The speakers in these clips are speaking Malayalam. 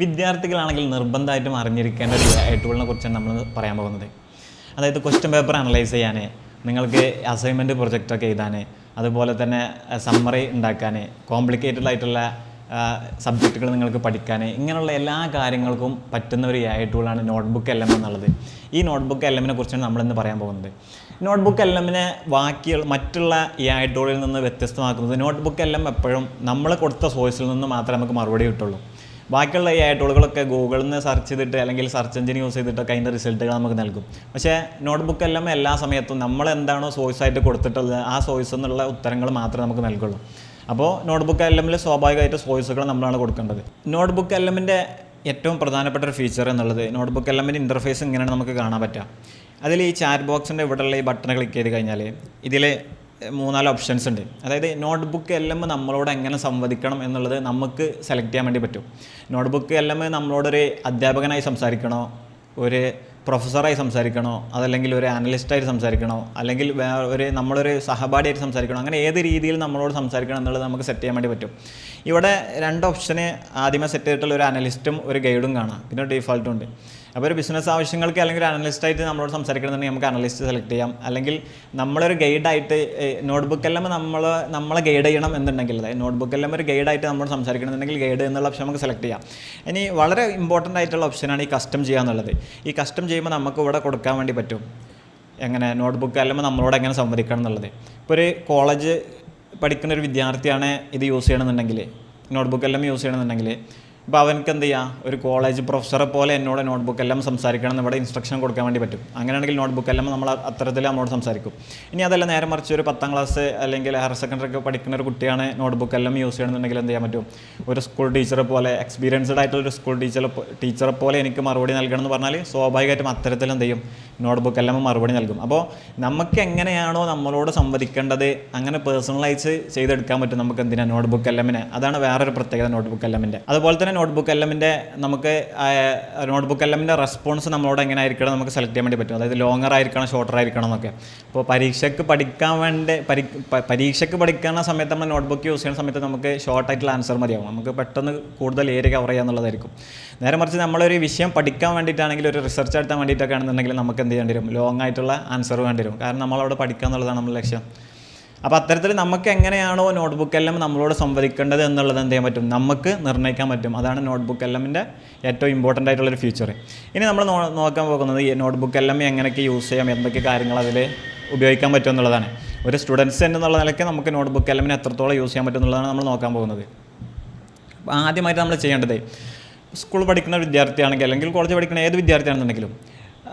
വിദ്യാർത്ഥികളാണെങ്കിൽ നിർബന്ധമായിട്ടും അറിഞ്ഞിരിക്കേണ്ട ഒരു ടൂളിനെ കുറിച്ചാണ് നമ്മൾ പറയാൻ പോകുന്നത്. അതായത് ക്വസ്റ്റ്യൻ പേപ്പർ അനലൈസ് ചെയ്യാൻ നിങ്ങൾക്ക് അസൈൻമെന്റ് പ്രൊജക്റ്റൊക്കെ എഴുതാൻ അതുപോലെ തന്നെ സമ്മറി ഉണ്ടാക്കാൻ കോംപ്ലിക്കേറ്റഡ് ആയിട്ടുള്ള സബ്ജക്റ്റുകൾ നിങ്ങൾക്ക് പഠിക്കാൻ ഇങ്ങനെയുള്ള എല്ലാ കാര്യങ്ങൾക്കും പറ്റുന്ന ഒരു എ ടൂളാണ് നോട്ട്ബുക്ക് എൽ എം എന്നുള്ളത്. ഈ നോട്ട്ബുക്ക് എൽ എമ്മിനെ കുറിച്ചാണ് നമ്മളിന്ന് പറയാൻ പോകുന്നത്. നോട്ട്ബുക്ക് എൽ എമ്മിനെ ബാക്കിയുള്ള മറ്റുള്ള എ ഐ ടൂളിൽ നിന്ന് വ്യത്യസ്തമാക്കുന്നത് നോട്ട്ബുക്ക് എൽ എം എപ്പോഴും നമ്മൾ കൊടുത്ത സോഴ്സിൽ നിന്ന് മാത്രമേ നമുക്ക് മറുപടി കിട്ടുള്ളൂ. ബാക്കിയുള്ള ഈ ടൂളുകളൊക്കെ ഗൂഗിളിൽ നിന്ന് സെർച്ച് ചെയ്തിട്ട് അല്ലെങ്കിൽ സെർച്ച് എഞ്ചിൻ യൂസ് ചെയ്തിട്ടൊക്കെ അതിന്റെ റിസൾട്ടുകൾ നമുക്ക് നൽകും. പക്ഷേ നോട്ട്ബുക്ക് എല്ലാം എല്ലാ സമയത്തും നമ്മൾ എന്താണോ സോഴ്സ് ആയിട്ട് കൊടുത്തിട്ടുള്ളത് ആ സോഴ്സ് എന്നുള്ള ഉത്തരങ്ങൾ മാത്രമേ നമുക്ക് നൽകുള്ളൂ. അപ്പോൾ നോട്ട്ബുക്ക് എല്ലമിൽ സ്വാഭാവികമായിട്ട് സോഴ്സുകൾ നമ്മളാണ് കൊടുക്കേണ്ടത്. നോട്ട്ബുക്ക് എല്ലമിന്റെ ഏറ്റവും പ്രധാനപ്പെട്ട ഒരു ഫീച്ചർ എന്നുള്ളത് നോട്ട്ബുക്ക് എല്ലമിന്റെ ഇന്റർഫേസ് ഇങ്ങനെയാണ് നമുക്ക് കാണാൻ പറ്റുക. അതിൽ ഈ ചാറ്റ് ബോക്സിന്റെ ഇവിടെയുള്ള ഈ ബട്ടൺ ക്ലിക്ക് ചെയ്ത് കഴിഞ്ഞാൽ ഇതിൽ മൂന്നാൽ ഓപ്ഷൻസ് ഉണ്ട്. അതായത് നോട്ട് നോട്ട്ബുക്ക് എല്ലാം നമ്മളോട് എങ്ങനെ സംവദിക്കണം എന്നുള്ളത് നമുക്ക് സെലക്ട് ചെയ്യാൻ വേണ്ടി പറ്റും. നോട്ട് നോട്ട്ബുക്ക് എല്ലാം നമ്മളോടൊരു അധ്യാപകനായി സംസാരിക്കണോ? ഒരു പ്രൊഫസറായി സംസാരിക്കണോ? അതല്ലെങ്കിൽ ഒരു അനലിസ്റ്റായിട്ട് സംസാരിക്കണോ? അല്ലെങ്കിൽ ഒരു നമ്മളൊരു സഹപാഠിയായിട്ട് സംസാരിക്കണോ? അങ്ങനെ ഏത് രീതിയിൽ നമ്മളോട് സംസാരിക്കണം എന്നുള്ളത് നമുക്ക് സെറ്റ് ചെയ്യാൻ വേണ്ടി പറ്റും. ഇവിടെ രണ്ട് ഓപ്ഷന് ആദ്യമേ സെറ്റ് ചെയ്തിട്ടുള്ള ഒരു അനലിസ്റ്റും ഒരു ഗൈഡും കാണാം. പിന്നെ ഡീഫോൾട്ടും ഉണ്ട്. അപ്പോൾ ഒരു ബിസിനസ് ആവശ്യങ്ങൾക്ക് അല്ലെങ്കിൽ ഒരു അനലിസ്റ്റായിട്ട് നമ്മളോട് സംസാരിക്കണമെന്നുണ്ടെങ്കിൽ നമുക്ക് അനലിസ്റ്റ് സെലക്ട് ചെയ്യാം. അല്ലെങ്കിൽ നമ്മളൊരു ഗൈഡായിട്ട് നോട്ട്ബുക്ക് എല്ലാം നമ്മൾ നമ്മളെ ഗൈഡ് ചെയ്യണം എന്നുണ്ടെങ്കിൽ അതായത് നോട്ട്ബുക്ക് എല്ലാം ഒരു ഗൈഡായിട്ട് നമ്മൾ സംസാരിക്കണമെന്നുണ്ടെങ്കിൽ ഗൈഡ് എന്നുള്ള ഓപ്ഷൻ നമുക്ക് സെലക്ട് ചെയ്യാം. ഇനി വളരെ ഇമ്പോർട്ടന്റ് ആയിട്ടുള്ള ഓപ്ഷനാണ് ഈ കസ്റ്റം ചെയ്യുക എന്നുള്ളത്. ഈ കസ്റ്റം ചെയ്യുമ്പോൾ നമുക്ക് ഇവിടെ കൊടുക്കാൻ വേണ്ടി പറ്റും. എങ്ങനെ? നോട്ട്ബുക്ക് അല്ലെങ്കിൽ നമ്മളോട് എങ്ങനെ സംവദിക്കണം എന്നുള്ളത്. ഇപ്പോൾ ഒരു കോളേജ് പഠിക്കുന്ന ഒരു വിദ്യാർത്ഥിയാണ് ഇത് യൂസ് ചെയ്യണമെന്നുണ്ടെങ്കിൽ നോട്ട്ബുക്ക് എല്ലാം യൂസ് ചെയ്യണമെന്നുണ്ടെങ്കിൽ ഇപ്പോൾ അവനക്ക് എന്ത് ചെയ്യാം ഒരു കോളേജ് പ്രൊഫസറെ പോലെ എന്നോട് നോട്ട്ബുക്ക് എല്ലാം സംസാരിക്കണം ഇവിടെ ഇൻസ്ട്രക്ഷൻ കൊടുക്കാൻ വേണ്ടി പറ്റും. അങ്ങനെയാണെങ്കിൽ നോട്ട്ബുക്ക് എല്ലാം നമ്മൾ അത്തരത്തിൽ നമ്മളോട് സംസാരിക്കും. ഇനി അതല്ല നേരെ മറിച്ച് ഒരു പത്താം ക്ലാസ് അല്ലെങ്കിൽ ഹയർ സെക്കൻഡറി ഒക്കെ പഠിക്കുന്ന ഒരു കുട്ടിയാണ് നോട്ട്ബുക്ക് എല്ലാം യൂസ് ചെയ്യണമെന്നുണ്ടെങ്കിൽ എന്ത് ചെയ്യാൻ പറ്റും? ഒരു സ്കൂൾ ടീച്ചറെ പോലെ എക്സ്പീരിയൻസ്ഡ് ആയിട്ടുള്ള ഒരു സ്കൂൾ ടീച്ചറെ ടീച്ചറെ പോലെ എനിക്ക് മറുപടി നൽകണം എന്ന് പറഞ്ഞാൽ സ്വാഭാവികമായിട്ടും അത്തരത്തിൽ എന്ത് ചെയ്യും? നോട്ട്ബുക്ക് എല്ലാം മറുപടി നൽകും. അപ്പോൾ നമുക്ക് എങ്ങനെയാണോ നമ്മളോട് സംവദിക്കേണ്ടത് അങ്ങനെ പേഴ്സണലൈസ് ചെയ്തെടുക്കാൻ പറ്റും നമുക്ക് എന്തിനാ? നോട്ട്ബുക്ക് എല്ലാമിനെ അതാണ് വേറൊരു പ്രത്യേകത നോട്ട്ബുക്ക് എല്ലാമിന്റെ അതുപോലെ തന്നെ നോട്ട്ബുക്ക് എല്ലമിന്റെ നമുക്ക് നോട്ട്ബുക്ക് എല്ലമിന്റെ റെസ്പോൺസ് നമ്മളോട് എങ്ങനെ ആയിരിക്കണം നമുക്ക് സെലക്ട് ചെയ്യാൻ വേണ്ടി പറ്റും. അതായത് ലോങ്ങർ ആയിരിക്കണം ഷോർട്ടർ ആയിരിക്കണം എന്നൊക്കെ. അപ്പോൾ പരീക്ഷയ്ക്ക് പഠിക്കാൻ വേണ്ടി പരി പരീക്ഷയ്ക്ക് പഠിക്കുന്ന സമയത്ത് നമ്മൾ നോട്ട്ബുക്ക് യൂസ് ചെയ്യുന്ന സമയത്ത് നമുക്ക് ഷോർട്ടായിട്ടുള്ള ആൻസർ മതിയാവും. നമുക്ക് പെട്ടെന്ന് കൂടുതൽ ഏരിയ കവർ ചെയ്യുക എന്നുള്ളതായിരിക്കും. നേരെ മറിച്ച് നമ്മളൊരു വിഷയം പഠിക്കാൻ വേണ്ടിയിട്ടാണെങ്കിൽ ഒരു റിസർച്ച് നടത്താൻ വേണ്ടിയിട്ടൊക്കെ ആണെന്നുണ്ടെങ്കിൽ നമുക്ക് എന്ത് ചെയ്യേണ്ടി വരും? ലോങ് ആയിട്ടുള്ള ആൻസർ വേണ്ടി വരും. കാരണം നമ്മളവിടെ പഠിക്കുക എന്നുള്ളതാണ് നമ്മുടെ ലക്ഷ്യം. അപ്പോൾ അത്തരത്തിൽ നമുക്ക് എങ്ങനെയാണോ നോട്ട്ബുക്ക് എല്ലാം നമ്മളോട് സംവദിക്കേണ്ടത് എന്നുള്ളത് എന്ത് ചെയ്യാൻ പറ്റും? നമുക്ക് നിർണയിക്കാൻ പറ്റും. അതാണ് നോട്ട്ബുക്ക് എല്ലാമിന്റെ ഏറ്റവും ഇമ്പോർട്ടന്റ് ആയിട്ടുള്ളൊരു ഫീച്ചർ ഇനി നമ്മൾ നോക്കാൻ പോകുന്നത് ഈ നോട്ട്ബുക്ക് എല്ലാം എങ്ങനെയൊക്കെ യൂസ് ചെയ്യാം? എന്തൊക്കെ കാര്യങ്ങൾ അതിൽ ഉപയോഗിക്കാൻ പറ്റും എന്നുള്ളതാണ്. ഒരു സ്റ്റുഡൻസ് എന്നുള്ള നിലയ്ക്ക് നമുക്ക് നോട്ട്ബുക്ക് എല്ലാം എത്രത്തോളം യൂസ് ചെയ്യാൻ പറ്റും എന്നുള്ളതാണ് നമ്മൾ നോക്കാൻ പോകുന്നത്. ആദ്യമായിട്ട് നമ്മൾ ചെയ്യേണ്ടത് സ്കൂൾ പഠിക്കുന്ന വിദ്യാർത്ഥിയാണെങ്കിൽ അല്ലെങ്കിൽ കോളേജ് പഠിക്കുന്ന ഏത് വിദ്യാർത്ഥിയാണെന്നുണ്ടെങ്കിലും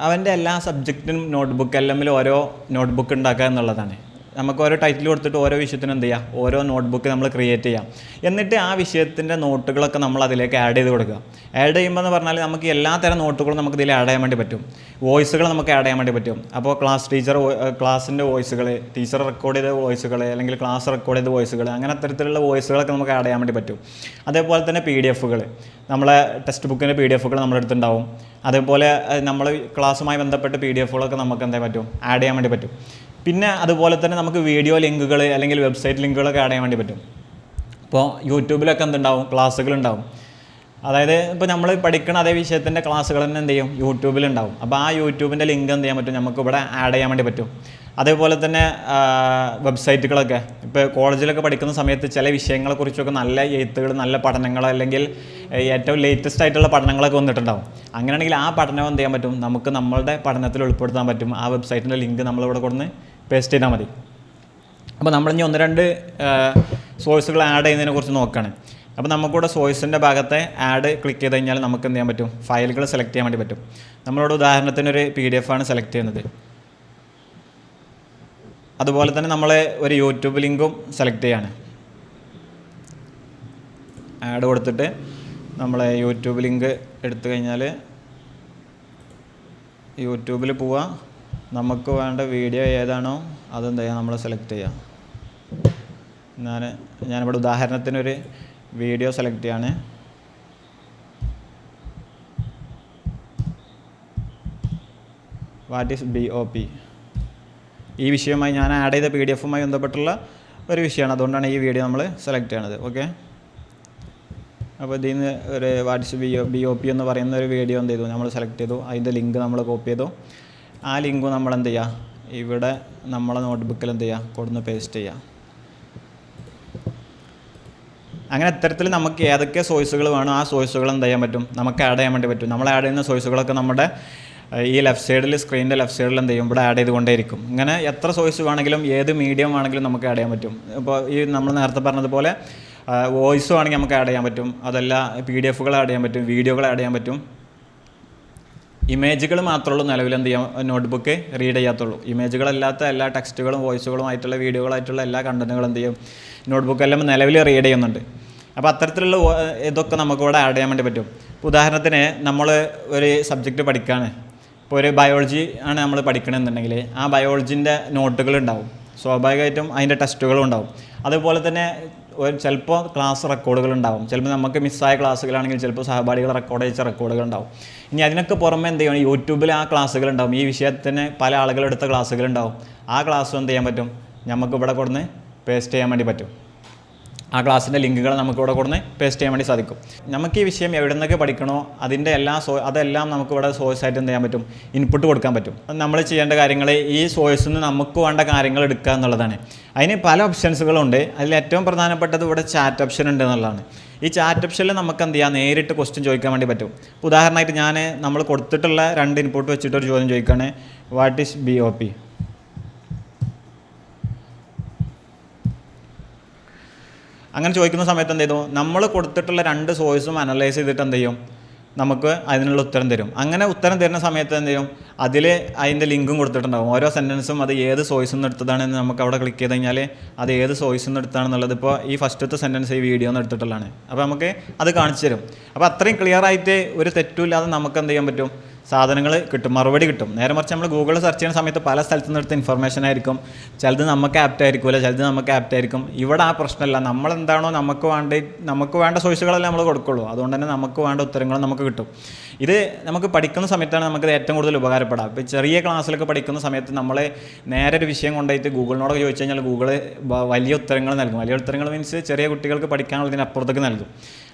അവന്റെ എല്ലാ സബ്ജക്റ്റിനും നോട്ട്ബുക്ക് എല്ലാം ഓരോ നോട്ട്ബുക്ക് ഉണ്ടാക്കുക എന്നുള്ളതാണ്. നമുക്ക് ഓരോ ടൈറ്റിൽ കൊടുത്തിട്ട് ഓരോ വിഷയത്തിനും എന്ത് ചെയ്യാം? ഓരോ നോട്ട്ബുക്ക് നമ്മൾ ക്രിയേറ്റ് ചെയ്യാം. എന്നിട്ട് ആ വിഷയത്തിന്റെ നോട്ടുകളൊക്കെ നമ്മൾ അതിലേക്ക് ആഡ് ചെയ്ത് കൊടുക്കുക. ആഡ് ചെയ്യുമ്പോൾ എന്ന് പറഞ്ഞാൽ നമുക്ക് എല്ലാ തരം നോട്ടുകളും നമുക്ക് ഇതിൽ ആഡ് ചെയ്യാൻ വേണ്ടി പറ്റും. വോയിസുകൾ നമുക്ക് ആഡ് ചെയ്യാൻ വേണ്ടി പറ്റും. അപ്പോൾ ക്ലാസ് ടീച്ചർ ക്ലാസ്സിന്റെ വോയിസുകൾ ടീച്ചർ റെക്കോർഡ് ചെയ്ത വോയിസുകൾ അല്ലെങ്കിൽ ക്ലാസ് റെക്കോർഡ് ചെയ്ത വോയിസുകൾ അങ്ങനെ അത്തരത്തിലുള്ള വോയിസുകളൊക്കെ നമുക്ക് ആഡ് ചെയ്യാൻ വേണ്ടി പറ്റും. അതേപോലെ തന്നെ പി ഡി എഫുകൾ നമ്മളെ ടെക്സ്റ്റ് ബുക്കിന്റെ പി ഡി എഫുകൾ നമ്മുടെ അടുത്തുണ്ടാവും. അതേപോലെ നമ്മൾ ക്ലാസ്സുമായി ബന്ധപ്പെട്ട് പി ഡി എഫുകളൊക്കെ നമുക്ക് എന്താ പറ്റും? ആഡ് ചെയ്യാൻ വേണ്ടി പറ്റും. പിന്നെ അതുപോലെ തന്നെ നമുക്ക് വീഡിയോ ലിങ്കുകൾ അല്ലെങ്കിൽ വെബ്സൈറ്റ് ലിങ്കുകളൊക്കെ ആഡ് ചെയ്യാൻ വേണ്ടി പറ്റും. ഇപ്പോൾ യൂട്യൂബിലൊക്കെ എന്തുണ്ടാവും? ക്ലാസ്സുകളുണ്ടാവും. അതായത് ഇപ്പോൾ നമ്മൾ പഠിക്കുന്ന അതേ വിഷയത്തിന്റെ ക്ലാസ്സുകൾ തന്നെ എന്ത് ചെയ്യും? യൂട്യൂബിലുണ്ടാവും. അപ്പോൾ ആ യൂട്യൂബിന്റെ ലിങ്ക് എന്ത് ചെയ്യാൻ പറ്റും? നമുക്ക് ഇവിടെ ആഡ് ചെയ്യാൻ വേണ്ടി പറ്റും. അതേപോലെ തന്നെ വെബ്സൈറ്റുകളൊക്കെ ഇപ്പോൾ കോളേജിലൊക്കെ പഠിക്കുന്ന സമയത്ത് ചില വിഷയങ്ങളെക്കുറിച്ചൊക്കെ നല്ല എഴുത്തുകൾ നല്ല പഠനങ്ങൾ അല്ലെങ്കിൽ ഏറ്റവും ലേറ്റസ്റ്റ് ആയിട്ടുള്ള പഠനങ്ങളൊക്കെ വന്നിട്ടുണ്ടാവും. അങ്ങനെയാണെങ്കിൽ ആ പഠനം എന്ത് ചെയ്യാൻ പറ്റും? നമുക്ക് നമ്മളുടെ പഠനത്തിൽ ഉൾപ്പെടുത്താൻ പറ്റും. ആ വെബ്സൈറ്റിന്റെ ലിങ്ക് നമ്മളിവിടെ കൊടുന്ന് പേസ്റ്റ് ചെയ്താൽ മതി. അപ്പോൾ നമ്മളിനി ഒന്ന് രണ്ട് സോഴ്സുകൾ ആഡ് ചെയ്യുന്നതിനെ കുറിച്ച് നോക്കുകയാണ് അപ്പോൾ നമുക്കിവിടെ സോഴ്സിന്റെ ഭാഗത്തെ ആഡ് ക്ലിക്ക് ചെയ്ത് കഴിഞ്ഞാൽ നമുക്ക് എന്ത് ചെയ്യാൻ പറ്റും? ഫയലുകൾ സെലക്ട് ചെയ്യാൻ വേണ്ടി പറ്റും. നമ്മളോട് ഉദാഹരണത്തിന് ഒരു പി ഡി എഫ് ആണ് സെലക്ട് ചെയ്യുന്നത്. അതുപോലെ തന്നെ നമ്മൾ ഒരു യൂട്യൂബ് ലിങ്കും സെലക്ട് ചെയ്യാണ്. ആഡ് കൊടുത്തിട്ട് നമ്മൾ യൂട്യൂബ് ലിങ്ക് എടുത്തു കഴിഞ്ഞാൽ യൂട്യൂബിൽ പോവുക നമുക്ക് വേണ്ട വീഡിയോ ഏതാണോ അതെന്ത് ചെയ്യുക നമ്മൾ സെലക്ട് ചെയ്യുക ഞാൻ ഞാനിവിടെ ഉദാഹരണത്തിനൊരു വീഡിയോ സെലക്ട് ചെയ്യാണ്. What is B O P ഈ വിഷയവുമായി ഞാൻ ആഡ് ചെയ്ത പി ഡി എഫുമായി ബന്ധപ്പെട്ടുള്ള ഒരു വിഷയമാണ്. അതുകൊണ്ടാണ് ഈ വീഡിയോ നമ്മൾ സെലക്ട് ചെയ്യണത്. ഓക്കെ അപ്പോൾ ഇതിൽ നിന്ന് ഒരു what's B O B O P എന്ന് പറയുന്ന ഒരു വീഡിയോ എന്ത് ചെയ്തു? നമ്മൾ സെലക്ട് ചെയ്തു. അതിന്റെ ലിങ്ക് നമ്മൾ കോപ്പി ചെയ്തു. ആ ലിങ്ക് നമ്മൾ എന്ത് ചെയ്യുക ഇവിടെ നമ്മളെ നോട്ട്ബുക്കിൽ എന്ത് ചെയ്യുക കൊടുന്ന് പേസ്റ്റ് ചെയ്യുക അങ്ങനെ ഇത്തരത്തിൽ നമുക്ക് ഏതൊക്കെ സോഴ്സുകൾ വേണോ ആ സോഴ്സുകൾ എന്ത് ചെയ്യാൻ പറ്റും? നമുക്ക് ആഡ് ചെയ്യാൻ വേണ്ടി പറ്റും. നമ്മൾ ആഡ് ചെയ്യുന്ന സോഴ്സുകളൊക്കെ നമ്മുടെ ഈ ലെഫ്റ്റ് സൈഡിൽ സ്ക്രീനിന്റെ ലെഫ്റ്റ് സൈഡിൽ എന്ത് ചെയ്യും? ഇവിടെ ആഡ് ചെയ്തുകൊണ്ടേയിരിക്കും. ഇങ്ങനെ എത്ര സോഴ്സ് വേണമെങ്കിലും ഏത് മീഡിയം വേണമെങ്കിലും നമുക്ക് ആഡ് ചെയ്യാൻ പറ്റും. ഇപ്പോൾ ഈ നമ്മൾ നേരത്തെ പറഞ്ഞതുപോലെ വോയിസ് വേണമെങ്കിൽ നമുക്ക് ആഡ് ചെയ്യാൻ പറ്റും. അതല്ല പി ഡി എഫുകൾ ആഡ് ചെയ്യാൻ പറ്റും. വീഡിയോകൾ ആഡ് ചെയ്യാൻ പറ്റും. ഇമേജുകൾ മാത്രമുള്ളൂ നിലവിൽ എന്ത് ചെയ്യാം നോട്ട്ബുക്ക് റീഡ് ചെയ്യാത്തുള്ളൂ. ഇമേജുകളല്ലാത്ത എല്ലാ ടെക്സ്റ്റുകളും വോയിസുകളും ആയിട്ടുള്ള വീഡിയോകളായിട്ടുള്ള എല്ലാ കണ്ടന്റുകളും എന്ത് ചെയ്യും നോട്ട്ബുക്ക് എല്ലാം നിലവിൽ റീഡ് ചെയ്യുന്നുണ്ട്. അപ്പോൾ അത്തരത്തിലുള്ള ഇതൊക്കെ നമുക്ക് ഇവിടെ ആഡ് ചെയ്യാൻ വേണ്ടി പറ്റും. ഉദാഹരണത്തിന് നമ്മൾ ഒരു സബ്ജക്റ്റ് പഠിക്കുകയാണ് ഇപ്പോൾ ഒരു ബയോളജി ആണ് നമ്മൾ പഠിക്കണമെന്നുണ്ടെങ്കിൽ ആ ബയോളജിന്റെ നോട്ടുകൾ ഉണ്ടാവും. സ്വാഭാവികമായിട്ടും അതിന്റെ ടെസ്റ്റുകളും ഉണ്ടാവും. അതുപോലെ തന്നെ ചിലപ്പോൾ ക്ലാസ് റെക്കോർഡുകൾ ഉണ്ടാവും ചിലപ്പോൾ നമുക്ക് മിസ്സായ ക്ലാസ്സുകളാണെങ്കിൽ ചിലപ്പോൾ സഹപാഠികൾ റെക്കോർഡ് ചെയ്ത റെക്കോർഡുകൾ ഉണ്ടാവും ഇനി അതിനൊക്കെ പുറമെ എന്ത് ചെയ്യണം? യൂട്യൂബിൽ ആ ക്ലാസ്സുകൾ ഉണ്ടാവും ഈ വിഷയത്തിന് പല ആളുകളെടുത്ത ക്ലാസ്സുകൾ ഉണ്ടാവും ആ ക്ലാസ് എന്ത് ചെയ്യാൻ പറ്റും? നമുക്ക് ഇവിടെ കൊടുന്ന് പേസ്റ്റ് ചെയ്യാൻ വേണ്ടി പറ്റും. ആ ക്ലാസ്സിന്റെ ലിങ്കുകൾ നമുക്ക് ഇവിടെ കൊടുന്ന് പേസ്റ്റ് ചെയ്യാൻ വേണ്ടി സാധിക്കും. നമുക്ക് ഈ വിഷയം എവിടെ നിന്നൊക്കെ പഠിക്കണോ അതിന്റെ എല്ലാ സോ അതെല്ലാം നമുക്ക് ഇവിടെ സോഴ്സ് ആയിട്ട് എന്ത് ചെയ്യാൻ പറ്റും? ഇൻപുട്ട് കൊടുക്കാൻ പറ്റും. നമ്മൾ ചെയ്യേണ്ട കാര്യങ്ങൾ ഈ സോഴ്സിൽ നിന്ന് നമുക്ക് വേണ്ട കാര്യങ്ങൾ എടുക്കുക എന്നുള്ളതാണ്. അതിന് പല ഓപ്ഷൻസുകളുണ്ട് അതിൽ ഏറ്റവും പ്രധാനപ്പെട്ടത് ഇവിടെ ചാറ്റ് ഓപ്ഷൻ ഉണ്ട് എന്നുള്ളതാണ്. ഈ ചാറ്റ് ഓപ്ഷനിൽ നമുക്ക് എന്ത് ചെയ്യാം? നേരിട്ട് ക്വസ്റ്റ്യൻ ചോദിക്കാൻ വേണ്ടി പറ്റും. ഉദാഹരണമായിട്ട് ഞാൻ നമ്മൾ കൊടുത്തിട്ടുള്ള രണ്ട് ഇൻപുട്ട് വെച്ചിട്ട് ഒരു ചോദ്യം ചോദിക്കുകയാണ് what is B O P അങ്ങനെ ചോദിക്കുന്ന സമയത്ത് എന്ത് ചെയ്തു? നമ്മൾ കൊടുത്തിട്ടുള്ള രണ്ട് സോഴ്സും അനലൈസ് ചെയ്തിട്ട് എന്ത് ചെയ്യും? നമുക്ക് അതിനുള്ള ഉത്തരം തരും. അങ്ങനെ ഉത്തരം തരുന്ന സമയത്ത് എന്ത് ചെയ്യും? അതിൽ അതിന്റെ ലിങ്കും കൊടുത്തിട്ടുണ്ടാകും ഓരോ സെന്റൻസും അത് ഏത് സോയ്സിൽ നിന്ന് എടുത്തതാണെന്ന് നമുക്ക് അവിടെ ക്ലിക്ക് ചെയ്ത് കഴിഞ്ഞാൽ അത് ഏത് സോയ്സിൽ നിന്ന് എടുത്താണെന്നുള്ളത് ഇപ്പോൾ ഈ ഫസ്റ്റത്തെ സെന്റൻസ് ഈ വീഡിയോ നിന്ന് എടുത്തിട്ടുള്ളതാണ്. അപ്പോൾ നമുക്ക് അത് കാണിച്ചു തരും. അപ്പോൾ അത്രയും ക്ലിയർ ആയിട്ട് ഒരു തെറ്റുമില്ലാതെ നമുക്ക് എന്ത് ചെയ്യാൻ പറ്റും? സാധനങ്ങൾ കിട്ടും മറുപടി കിട്ടും. നേരെ മറിച്ച് നമ്മൾ ഗൂഗിൾ സെർച്ച് ചെയ്യുന്ന സമയത്ത് പല സ്ഥലത്തു നിന്ന് എടുത്ത ഇൻഫർമേഷൻ ആയിരിക്കും. ചിലത് നമുക്ക് ആപ്റ്റ് ആയിരിക്കില്ല ചിലത് നമുക്ക് ആപ്റ്റ് ആയിരിക്കും. ഇവിടെ ആ പ്രശ്നമല്ല. നമ്മൾ എന്താണോ നമുക്ക് വേണ്ട നമുക്ക് വേണ്ട സോഴ്സുകളല്ലേ നമ്മൾ കൊടുക്കുള്ളൂ. അതുകൊണ്ട് തന്നെ നമുക്ക് വേണ്ട ഉത്തരങ്ങളും നമുക്ക് കിട്ടും. ഇത് നമുക്ക് പഠിക്കുന്ന സമയത്താണ് നമുക്ക് ഏറ്റവും കൂടുതൽ ഉപകാരപ്പെടാം ഇപ്പോൾ ചെറിയ ക്ലാസ്സിലൊക്കെ പഠിക്കുന്ന സമയത്ത് നമ്മൾ നേരെ ഒരു വിഷയം കൊണ്ടുപോയിട്ട് ഗൂഗിളിനോട് ചോദിച്ചു കഴിഞ്ഞാൽ ഗൂഗിൾ വലിയ ഉത്തരങ്ങൾ നൽകും. വലിയ ഉത്തരങ്ങൾ മീൻസ് ചെറിയ കുട്ടികൾക്ക് പഠിക്കാനുള്ളതിന് അപ്പുറത്തേക്ക് നൽകും.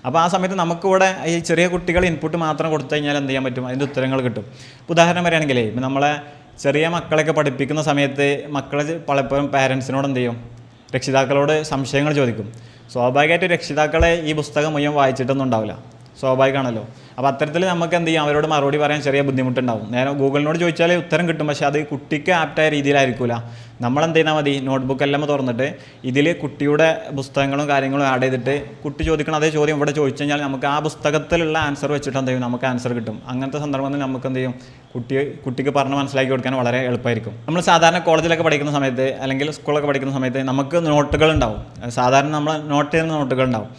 അപ്പോൾ ആ സമയത്ത് നമുക്കിവിടെ ഈ ചെറിയ കുട്ടികൾ ഇൻപുട്ട് മാത്രം കൊടുത്തു കഴിഞ്ഞാൽ എന്ത് ചെയ്യാൻ പറ്റും? അതിന്റെ ഉത്തരങ്ങൾ കിട്ടും. ഇപ്പോൾ ഉദാഹരണം പറയുകയാണെങ്കിലേ ഇപ്പം നമ്മളെ ചെറിയ മക്കളെയൊക്കെ പഠിപ്പിക്കുന്ന സമയത്ത് മക്കളെ പലപ്പോഴും പാരൻസിനോട് എന്ത് ചെയ്യും? രക്ഷിതാക്കളോട് സംശയങ്ങൾ ചോദിക്കും. സ്വാഭാവികമായിട്ട് രക്ഷിതാക്കളെ ഈ പുസ്തകം മുഴുവൻ വായിച്ചിട്ടൊന്നും ഉണ്ടാവില്ല. സ്വാഭാവികമാണല്ലോ. അപ്പോൾ അത്തരത്തിൽ നമുക്ക് എന്ത് ചെയ്യാം? അവരോട് മറുപടി പറയാൻ ചെറിയ ബുദ്ധിമുട്ടുണ്ടാവും. നേരെ ഗൂഗിളിനോട് ചോദിച്ചാൽ ഉത്തരം കിട്ടും. പക്ഷേ അത് കുട്ടിക്ക് ആപ്റ്റായ രീതിയിലായിരിക്കില്ല നമ്മൾ എന്ത് ചെയ്താൽ മതി? നോട്ട്ബുക്ക് എല്ലാം തുറന്നിട്ട് ഇതിൽ കുട്ടിയുടെ പുസ്തകങ്ങളും കാര്യങ്ങളും ആഡ് ചെയ്തിട്ട് കുട്ടി ചോദിക്കണം അതേ ചോദ്യം ഇവിടെ ചോദിച്ചു കഴിഞ്ഞാൽ നമുക്ക് ആ പുസ്തകത്തിലുള്ള ആൻസർ വെച്ചിട്ട് എന്ത് ചെയ്യും? നമുക്ക് ആൻസർ കിട്ടും. അങ്ങനത്തെ സന്ദർഭത്തിൽ നമുക്ക് എന്ത് ചെയ്യും? കുട്ടി കുട്ടിക്ക് പറഞ്ഞ് മനസ്സിലാക്കി കൊടുക്കാൻ വളരെ എളുപ്പമായിരിക്കും നമ്മൾ സാധാരണ കോളേജിലൊക്കെ പഠിക്കുന്ന സമയത്ത് അല്ലെങ്കിൽ സ്കൂളൊക്കെ പഠിക്കുന്ന സമയത്ത് നമുക്ക് നോട്ടുകൾ ഉണ്ടാവും. സാധാരണ നമ്മൾ നോട്ട് ചെയ്യുന്ന നോട്ടുകൾ ഉണ്ടാവും.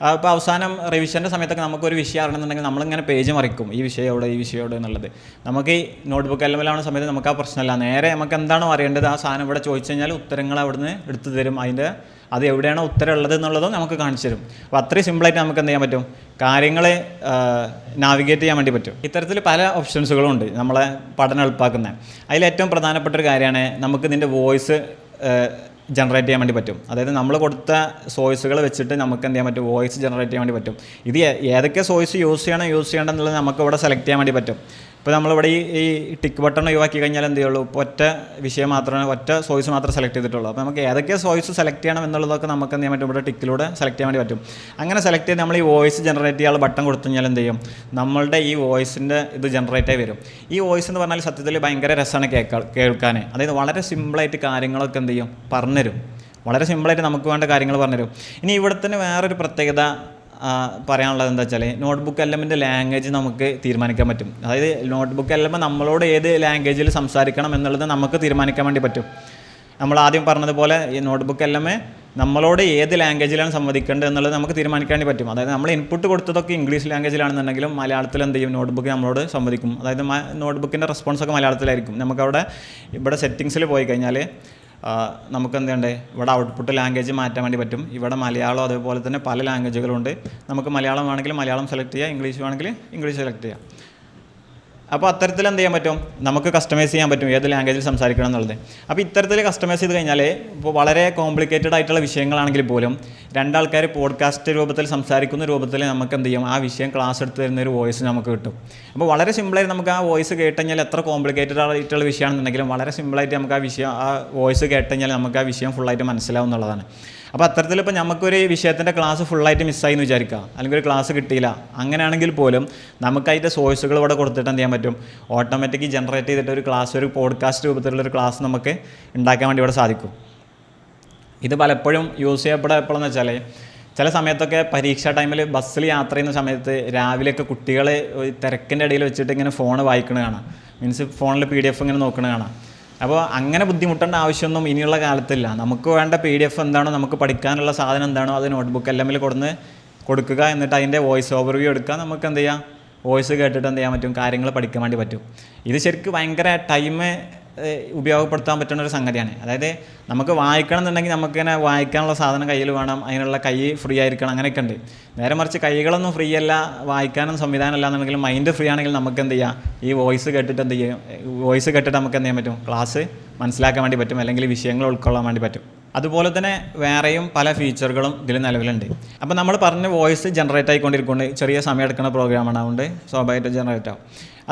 അപ്പോൾ അവസാനം റിവിഷന്റെ സമയത്തൊക്കെ നമുക്കൊരു വിഷയം അറിയണമെന്നുണ്ടെങ്കിൽ നമ്മളിങ്ങനെ പേജ് മറിക്കും. ഈ വിഷയം എവിടെ ഈ വിഷയം എവിടെ എന്നുള്ളത്. നമുക്ക് ഈ നോട്ട്ബുക്ക് എല്ലാമെല്ലാം സമയത്ത് നമുക്ക് ആ പ്രശ്നമല്ല. നേരെ നമുക്ക് എന്താണോ അറിയേണ്ടത് ആ സാധനം ഇവിടെ ചോദിച്ചു കഴിഞ്ഞാൽ ഉത്തരങ്ങൾ അവിടുന്ന് എടുത്തു തരും. അതിന്റെ അത് എവിടെയാണോ ഉത്തരം ഉള്ളത് എന്നുള്ളതും നമുക്ക് കാണിച്ചു തരും. അപ്പോൾ അത്രയും സിമ്പിളായിട്ട് നമുക്ക് എന്ത് ചെയ്യാൻ പറ്റും? കാര്യങ്ങളെ നാവിഗേറ്റ് ചെയ്യാൻ വേണ്ടി പറ്റും. ഇത്തരത്തിൽ പല ഓപ്ഷൻസുകളും ഉണ്ട് നമ്മളെ പഠനം എളുപ്പാക്കുന്നത് അതിൽ ഏറ്റവും പ്രധാനപ്പെട്ട ഒരു കാര്യമാണ് നമുക്ക് ഇതിന്റെ വോയിസ് ജനറേറ്റ് ചെയ്യാൻ വേണ്ടി പറ്റും. അതായത് നമ്മൾ കൊടുത്ത സോയ്സുകൾ വെച്ചിട്ട് നമുക്ക് എന്ത് ചെയ്യാൻ പറ്റും? വോയിസ് ജനറേറ്റ് ചെയ്യാൻ വേണ്ടി പറ്റും. ഇത് ഏതൊക്കെ സോയ്സ് യൂസ് ചെയ്യണം യൂസ് ചെയ്യണം എന്നുള്ളത് നമുക്ക് ഇവിടെ സെലക്ട് ചെയ്യാൻ വേണ്ടി പറ്റും. ഇപ്പോൾ നമ്മളിവിടെ ഈ ഈ ടിക്ക് ബട്ടൺ ഒഴിവാക്കി കഴിഞ്ഞാൽ എന്ത് ചെയ്യുള്ളൂ? ഇപ്പോൾ ഒറ്റ വിഷയം മാത്രമേ ഒറ്റ സോയ്സ് മാത്രം സെലക്ട് ചെയ്തിട്ടുള്ളൂ. അപ്പോൾ നമുക്ക് ഏതൊക്കെ സോയ്സ് സെലക്ട് ചെയ്യണം എന്നുള്ളതൊക്കെ നമുക്ക് എന്ത് ചെയ്യാൻ പറ്റും? ഇവിടെ ടിക്കിലൂടെ സെലക്ട് ചെയ്യാൻ വേണ്ടി പറ്റും. അങ്ങനെ സെലക്ട് ചെയ്ത് നമ്മൾ ഈ വോയിസ് ജനറേറ്റ് ചെയ്യാനുള്ള ബട്ടൺ കൊടുത്തു കഴിഞ്ഞാൽ എന്ത് ചെയ്യും? നമ്മളുടെ ഈ വോയിസിന്റെ ഇത് ജനറേറ്റ് ആയി വരും. ഈ വോയിസ് എന്ന് പറഞ്ഞാൽ സത്യത്തിൽ ഭയങ്കര രസമാണ് കേൾക്കാൻ കേൾക്കാൻ അതായത് വളരെ സിമ്പിളായിട്ട് കാര്യങ്ങളൊക്കെ എന്ത് ചെയ്യും? പറഞ്ഞുതരും. വളരെ സിമ്പിളായിട്ട് നമുക്ക് വേണ്ട കാര്യങ്ങൾ പറഞ്ഞുതരും. ഇനി ഇവിടെ തന്നെ വേറൊരു പ്രത്യേകത പറയാനുള്ളത് എന്താ വെച്ചാൽ നോട്ട്ബുക്ക് എല്ലമിന്റെ ലാംഗ്വേജ് നമുക്ക് തീരുമാനിക്കാൻ പറ്റും. അതായത് നോട്ട്ബുക്ക് എല്ലമ്മ നമ്മളോട് ഏത് ലാംഗ്വേജിൽ സംസാരിക്കണം എന്നുള്ളത് നമുക്ക് തീരുമാനിക്കാൻ വേണ്ടി പറ്റും. നമ്മൾ ആദ്യം പറഞ്ഞതുപോലെ ഈ നോട്ട്ബുക്ക് എല്ലമേ നമ്മളോട് ഏത് ലാംഗ്വേജിലാണ് സംവദിക്കേണ്ടത് എന്നുള്ളത് നമുക്ക് തീരുമാനിക്കാൻ വേണ്ടി പറ്റും. അതായത് നമ്മൾ ഇൻപുട്ട് കൊടുത്തതൊക്കെ ഇംഗ്ലീഷ് ലാംഗ്വേജിലാണെന്നുണ്ടെങ്കിലും മലയാളത്തിൽ എന്ത് ചെയ്യും? നോട്ട്ബുക്ക് നമ്മളോട് സംവദിക്കും. അതായത് നോട്ട്ബുക്കിന്റെ റെസ്പോൺസ് ഒക്കെ മലയാളത്തിലായിരിക്കും. നമുക്കവിടെ ഇവിടെ സെറ്റിങ്സിൽ പോയി കഴിഞ്ഞാൽ നമുക്ക് എന്ത് ചെയ്യണ്ടേ ഇവിടെ ഔട്ട്പുട്ട് ലാംഗ്വേജ് മാറ്റാൻ വേണ്ടി പറ്റും. ഇവിടെ മലയാളം അതേപോലെ തന്നെ പല ലാംഗ്വേജുകളുണ്ട് നമുക്ക് മലയാളം വേണമെങ്കിൽ മലയാളം സെലക്ട് ചെയ്യാം ഇംഗ്ലീഷ് വേണമെങ്കിൽ ഇംഗ്ലീഷ് സെലക്ട് ചെയ്യാം. അപ്പോൾ അത്തരത്തിൽ എന്ത് ചെയ്യാൻ പറ്റും? നമുക്ക് കസ്റ്റമൈസ് ചെയ്യാൻ പറ്റും. ഏത് ലാംഗ്വേജിൽ സംസാരിക്കണം എന്നുള്ളത്. അപ്പോൾ ഇത്തരത്തിൽ കസ്റ്റമൈസ് ചെയ്ത് കഴിഞ്ഞാൽ ഇപ്പോൾ വളരെ കോംപ്ലിക്കേറ്റഡ് ആയിട്ടുള്ള വിഷയങ്ങളാണെങ്കിൽ പോലും രണ്ടാൾക്കാർ പോഡ്കാസ്റ്റ് രൂപത്തിൽ സംസാരിക്കുന്ന രൂപത്തിൽ നമുക്ക് എന്ത് ചെയ്യും? ആ വിഷയം ക്ലാസ് എടുത്ത് തരുന്ന ഒരു വോയിസ് നമുക്ക് കിട്ടും. അപ്പോൾ വളരെ സിമ്പിളായിട്ട് നമുക്ക് ആ വോയിസ് കേട്ട് കഴിഞ്ഞാൽ എത്ര കോംപ്ലിക്കേറ്റഡ് ആയിട്ടുള്ള വിഷയമാണെന്നുണ്ടെങ്കിലും വളരെ സിമ്പിളായിട്ട് നമുക്ക് ആ വിഷയം ആ വോയിസ് കേട്ട് കഴിഞ്ഞാൽ നമുക്ക് ആ വിഷയം ഫുള്ളായിട്ട് മനസ്സിലാവും എന്നുള്ളതാണ്. അപ്പോൾ അത്തരത്തിൽ ഇപ്പോൾ നമുക്കൊരു വിഷയത്തിന്റെ ക്ലാസ് ഫുള്ളായിട്ട് മിസ്സായി എന്ന് വിചാരിക്കുക. അല്ലെങ്കിൽ ഒരു ക്ലാസ് കിട്ടിയില്ല. അങ്ങനെയാണെങ്കിൽ പോലും നമുക്ക് അതിന്റെ സോഴ്സുകൾ ഇവിടെ കൊടുത്തിട്ട് എന്ത് ചെയ്യാൻ പറ്റും? ഓട്ടോമാറ്റിക് ജനറേറ്റ് ചെയ്തിട്ട് ഒരു ക്ലാസ് ഒരു പോഡ്കാസ്റ്റ് രൂപത്തിലുള്ള ഒരു ക്ലാസ് നമുക്ക് ഉണ്ടാക്കാൻ വേണ്ടി ഇവിടെ സാധിക്കും. ഇത് പലപ്പോഴും യൂസ് ചെയ്യപ്പെടുക എപ്പോഴെന്ന് വെച്ചാൽ ചില സമയത്തൊക്കെ പരീക്ഷാ ടൈമിൽ ബസ്സിൽ യാത്ര ചെയ്യുന്ന സമയത്ത് രാവിലെയൊക്കെ കുട്ടികൾ തിരക്കിന്റെ ഇടയിൽ വെച്ചിട്ട് ഇങ്ങനെ ഫോൺ വായിക്കണ കാണാം. മീൻസ് ഫോണിൽ പി ഡി എഫ് ഇങ്ങനെ നോക്കണ കാണാം. അപ്പോൾ അങ്ങനെ ബുദ്ധിമുട്ടേണ്ട ആവശ്യമൊന്നും ഇനിയുള്ള കാലത്തില്ല. നമുക്ക് വേണ്ട പി ഡി എഫ് എന്താണോ നമുക്ക് പഠിക്കാനുള്ള സാധനം എന്താണോ അത് നോട്ട്ബുക്ക് എല്ലാം കൊടുന്ന് കൊടുക്കുക. എന്നിട്ട് അതിന്റെ വോയിസ് ഓവർവ്യൂ എടുക്കുക. നമുക്ക് എന്ത് ചെയ്യാം? വോയിസ് കേട്ടിട്ട് എന്ത് ചെയ്യാൻ പറ്റും? കാര്യങ്ങൾ പഠിക്കാൻ വേണ്ടി പറ്റും. ഇത് ശരിക്കും ഭയങ്കര ടൈം ഉപയോഗപ്പെടുത്താൻ പറ്റുന്ന ഒരു സംഗതിയാണ്. അതായത് നമുക്ക് വായിക്കണം എന്നുണ്ടെങ്കിൽ നമുക്ക് ഇങ്ങനെ വായിക്കാനുള്ള സാധനം കയ്യിൽ വേണം അതിനുള്ള കൈ ഫ്രീ ആയിരിക്കണം അങ്ങനെയൊക്കെ ഉണ്ട് നേരെ മറിച്ച് കൈകളൊന്നും ഫ്രീ അല്ല വായിക്കാനും സംവിധാനം അല്ല എന്നുണ്ടെങ്കിൽ മൈൻഡ് ഫ്രീ ആണെങ്കിൽ നമുക്ക് എന്ത് ചെയ്യാം? ഈ വോയിസ് കേട്ടിട്ട് എന്ത് ചെയ്യും? വോയിസ് കേട്ടിട്ട് നമുക്ക് എന്ത് ചെയ്യാൻ പറ്റും? ക്ലാസ് മനസ്സിലാക്കാൻ വേണ്ടി പറ്റും അല്ലെങ്കിൽ വിഷയങ്ങൾ ഉൾക്കൊള്ളാൻ വേണ്ടി പറ്റും. അതുപോലെ തന്നെ വേറെയും പല ഫീച്ചറുകളും ഇതിൽ നിലവിലുണ്ട്. അപ്പോൾ നമ്മൾ പറഞ്ഞ വോയിസ് ജനറേറ്റ് ആയിക്കൊണ്ടിരിക്കുന്നുണ്ട്. ചെറിയ സമയം എടുക്കുന്ന പ്രോഗ്രാമാണ് അതുകൊണ്ട് സ്വാഭാവികമായിട്ട് ജനറേറ്റ് ആവും.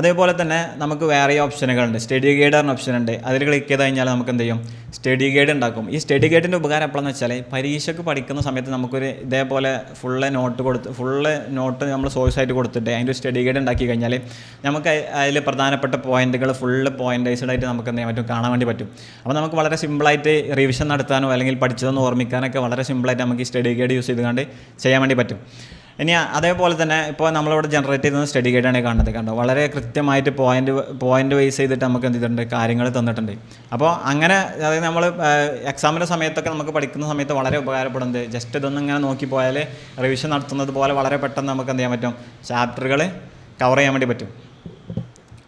അതേപോലെ തന്നെ നമുക്ക് വേറെ ഓപ്ഷനുകളുണ്ട് സ്റ്റഡി ഗൈഡ് പറഞ്ഞ ഓപ്ഷൻ ഉണ്ട്. അതിൽ ക്ലിക്ക് ചെയ്ത് കഴിഞ്ഞാൽ നമുക്ക് എന്ത് ചെയ്യും? സ്റ്റഡി ഗൈഡ് ഉണ്ടാക്കും. ഈ സ്റ്റഡി ഗൈഡിന്റെ ഉപകാരം എപ്പോഴെന്ന് വെച്ചാൽ പരീക്ഷയ്ക്ക് പഠിക്കുന്ന സമയത്ത് നമുക്കൊരു ഇതേപോലെ ഫുള്ള് നോട്ട് കൊടുത്ത് ഫുള്ള് നോട്ട് നമ്മൾ സോഴ്സ് ആയിട്ട് കൊടുത്തിട്ട് അതിന്റെ സ്റ്റഡി ഗൈഡ് ഉണ്ടാക്കി കഴിഞ്ഞാൽ നമുക്ക് അതിൽ പ്രധാനപ്പെട്ട പോയിന്റുകൾ ഫുള്ള് പോയിന്റൈസ്ഡ് ആയിട്ട് നമുക്ക് എന്ത് ചെയ്യാൻ പറ്റും? കാണാൻ വേണ്ടി പറ്റും. അപ്പോൾ നമുക്ക് വളരെ സിമ്പിളായിട്ട് റിവിഷൻ നടത്താനോ അല്ലെങ്കിൽ പഠിച്ചതെന്ന് ഓർമ്മിക്കാനൊക്കെ വളരെ സിമ്പിളായിട്ട് നമുക്ക് ഈ സ്റ്റഡി ഗൈഡ് യൂസ് ചെയ്തുകൊണ്ട് ചെയ്യാൻ വേണ്ടി പറ്റും. ഇനി അതേപോലെ തന്നെ ഇപ്പോൾ നമ്മളിവിടെ ജനറേറ്റ് ചെയ്യുന്ന സ്റ്റഡി ഗൈഡാണ് കാണുന്നത് കണ്ടോ? വളരെ കൃത്യമായിട്ട് പോയിന്റ് പോയിന്റ് വൈസ് ചെയ്തിട്ട് നമുക്ക് എന്ത് ചെയ്തിട്ടുണ്ട്? കാര്യങ്ങൾ തന്നിട്ടുണ്ട്. അപ്പോൾ അങ്ങനെ അതായത് നമ്മൾ എക്സാമിന്റെ സമയത്തൊക്കെ നമുക്ക് പഠിക്കുന്ന സമയത്ത് വളരെ ഉപകാരപ്പെടുന്നത് ജസ്റ്റ് ഇതൊന്നും ഇങ്ങനെ നോക്കി പോയാൽ റിവിഷൻ നടത്തുന്നത് പോലെ വളരെ പെട്ടെന്ന് നമുക്ക് എന്ത് ചെയ്യാൻ പറ്റും? ചാപ്റ്ററുകൾ കവർ ചെയ്യാൻ വേണ്ടി പറ്റും.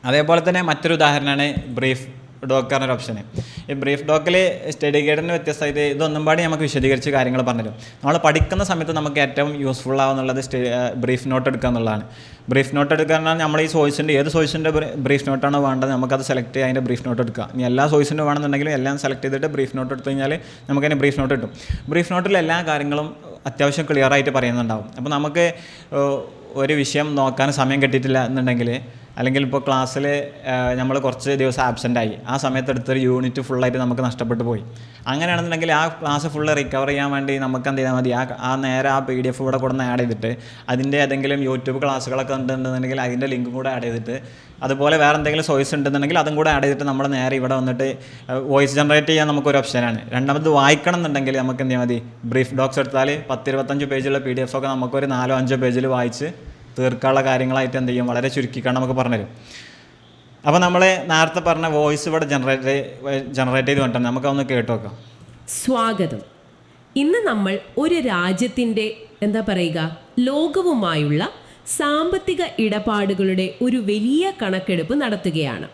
അതേപോലെ തന്നെ മറ്റൊരു ഉദാഹരണമാണ് ബ്രീഫ് ഡോക്ക് എന്നൊരു ഓപ്ഷന് ഈ ബ്രീഫ് ഡോക്കിൽ സ്റ്റഡി ഗൈഡിന് വ്യത്യസ്തമായിട്ട് ഇതൊന്നും പാടി നമുക്ക് വിശദീകരിച്ച് കാര്യങ്ങൾ പറഞ്ഞു നമ്മൾ പഠിക്കുന്ന സമയത്ത് നമുക്ക് ഏറ്റവും യൂസ്ഫുൾ ആവുന്നുള്ളത് ബ്രീഫ് നോട്ട് എടുക്കുക എന്നുള്ളതാണ്. ബ്രീഫ് നോട്ട് എടുക്കുക പറഞ്ഞാൽ നമ്മൾ ഈ സോയ്സിന്റെ ഏത് സോയ്സിന്റെ ബ്രീഫ് നോട്ടാണോ വേണ്ടത് നമുക്കത് സെലക്ട് ചെയ്യാൻ അതിന്റെ ബ്രീഫ് നോട്ട് എടുക്കുക. ഇനി എല്ലാ സോയ്സിന്റെ വേണമെന്നുണ്ടെങ്കിലും എല്ലാം സെലക്ട് ചെയ്തിട്ട് ബ്രീഫ് നോട്ട് എടുത്തു കഴിഞ്ഞാൽ നമുക്കതിന് ബ്രീഫ് നോട്ട് കിട്ടും. ബ്രീഫ് നോട്ടിൽ എല്ലാ കാര്യങ്ങളും അത്യാവശ്യം ക്ലിയർ ആയിട്ട് പറയുന്നുണ്ടാവും. അപ്പോൾ നമുക്ക് ഒരു വിഷയം നോക്കാൻ സമയം കിട്ടിയിട്ടില്ല എന്നുണ്ടെങ്കിൽ അല്ലെങ്കിൽ ഇപ്പോൾ ക്ലാസ്സിൽ നമ്മൾ കുറച്ച് ദിവസം ആബ്സെന്റ് ആയി. ആ സമയത്ത് എടുത്തൊരു യൂണിറ്റ് ഫുള്ളായിട്ട് നമുക്ക് നഷ്ടപ്പെട്ടു പോയി. അങ്ങനെയാണെന്നുണ്ടെങ്കിൽ ആ ക്ലാസ് ഫുള്ള് റിക്കവർ ചെയ്യാൻ വേണ്ടി നമുക്ക് എന്ത് ചെയ്താൽ മതി. ആ ആ നേരെ ആ പി ഡി എഫ് കൂടെ കൊടുന്ന് ആഡ് ചെയ്തിട്ട് അതിന്റെ ഏതെങ്കിലും യൂട്യൂബ് ക്ലാസ്സുകളൊക്കെ ഉണ്ടെന്നുണ്ടെങ്കിൽ അതിന്റെ ലിങ്കും കൂടെ ആഡ് ചെയ്തിട്ട് അതുപോലെ വേറെ എന്തെങ്കിലും സോയ്സ് ഉണ്ടെന്നുണ്ടെങ്കിൽ അതും കൂടെ ആഡ് ചെയ്തിട്ട് നമ്മൾ നേരെ ഇവിടെ വന്നിട്ട് വോയിസ് ജനറേറ്റ് ചെയ്യാൻ നമുക്കൊരു ഓപ്ഷനാണ് രണ്ടാമത് വായിക്കണം എന്നുണ്ടെങ്കിൽ നമുക്ക് എന്ത് ചെയ്യാൽ മതി? ബ്രീഫ് ഡോക്സ് എടുത്താൽ പത്തിരുപത്തഞ്ച് പേജുള്ള പി ഡി എഫ് ഒക്കെ നമുക്കൊരു നാലോ അഞ്ചോ പേജിൽ വായിച്ച് തീർക്കാനുള്ള കാര്യങ്ങളായിട്ട് എന്ത് ചെയ്യും? വളരെ ചുരുക്കിക്കാണ് നമുക്ക് പറഞ്ഞുതരും. അപ്പോൾ നമ്മൾ നേരത്തെ പറഞ്ഞ വോയിസ് ഇവിടെ ജനറേറ്റ് ജനറേറ്റ് ചെയ്ത് കൊണ്ടാണ് നമുക്കൊന്ന് കേട്ട് നോക്കാം. സ്വാഗതം. ഇന്ന് നമ്മൾ ഒരു രാജ്യത്തിന്റെ എന്താ പറയുക ലോകവുമായുള്ള സാമ്പത്തിക ഇടപാടുകളുടെ ഒരു വലിയ കണക്കെടുപ്പ് നടത്തുകയാണ്.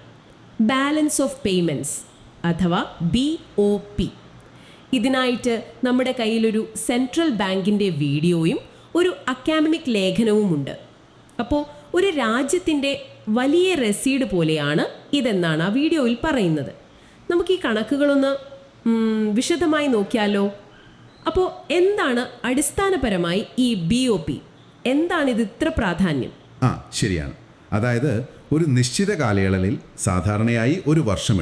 ബാലൻസ് ഓഫ് പേയ്മെന്റ്സ് അഥവാ ബി ഒ പി ഇതിനായിട്ട് നമ്മുടെ കയ്യിലൊരു സെൻട്രൽ ബാങ്കിന്റെ വീഡിയോയും ഒരു അക്കാഡമിക് ലേഖനവുമുണ്ട്. അപ്പോൾ ഒരു രാജ്യത്തിന്റെ വലിയ റെസീഡ് പോലെയാണ് ഇതെന്നാണ് ആ വീഡിയോയിൽ പറയുന്നത്. നമുക്ക് ഈ കണക്കുകളൊന്ന് വിശദമായി നോക്കിയാലോ? അപ്പോൾ എന്താണ് അടിസ്ഥാനപരമായി ഈ ബി ഒ പി എന്താണ് ഇത് ഇത്ര പ്രാധാന്യം? ആ ശരിയാണ്. അതായത് ഒരു നിശ്ചിത കാലയളവിൽ സാധാരണയായി ഒരു വർഷം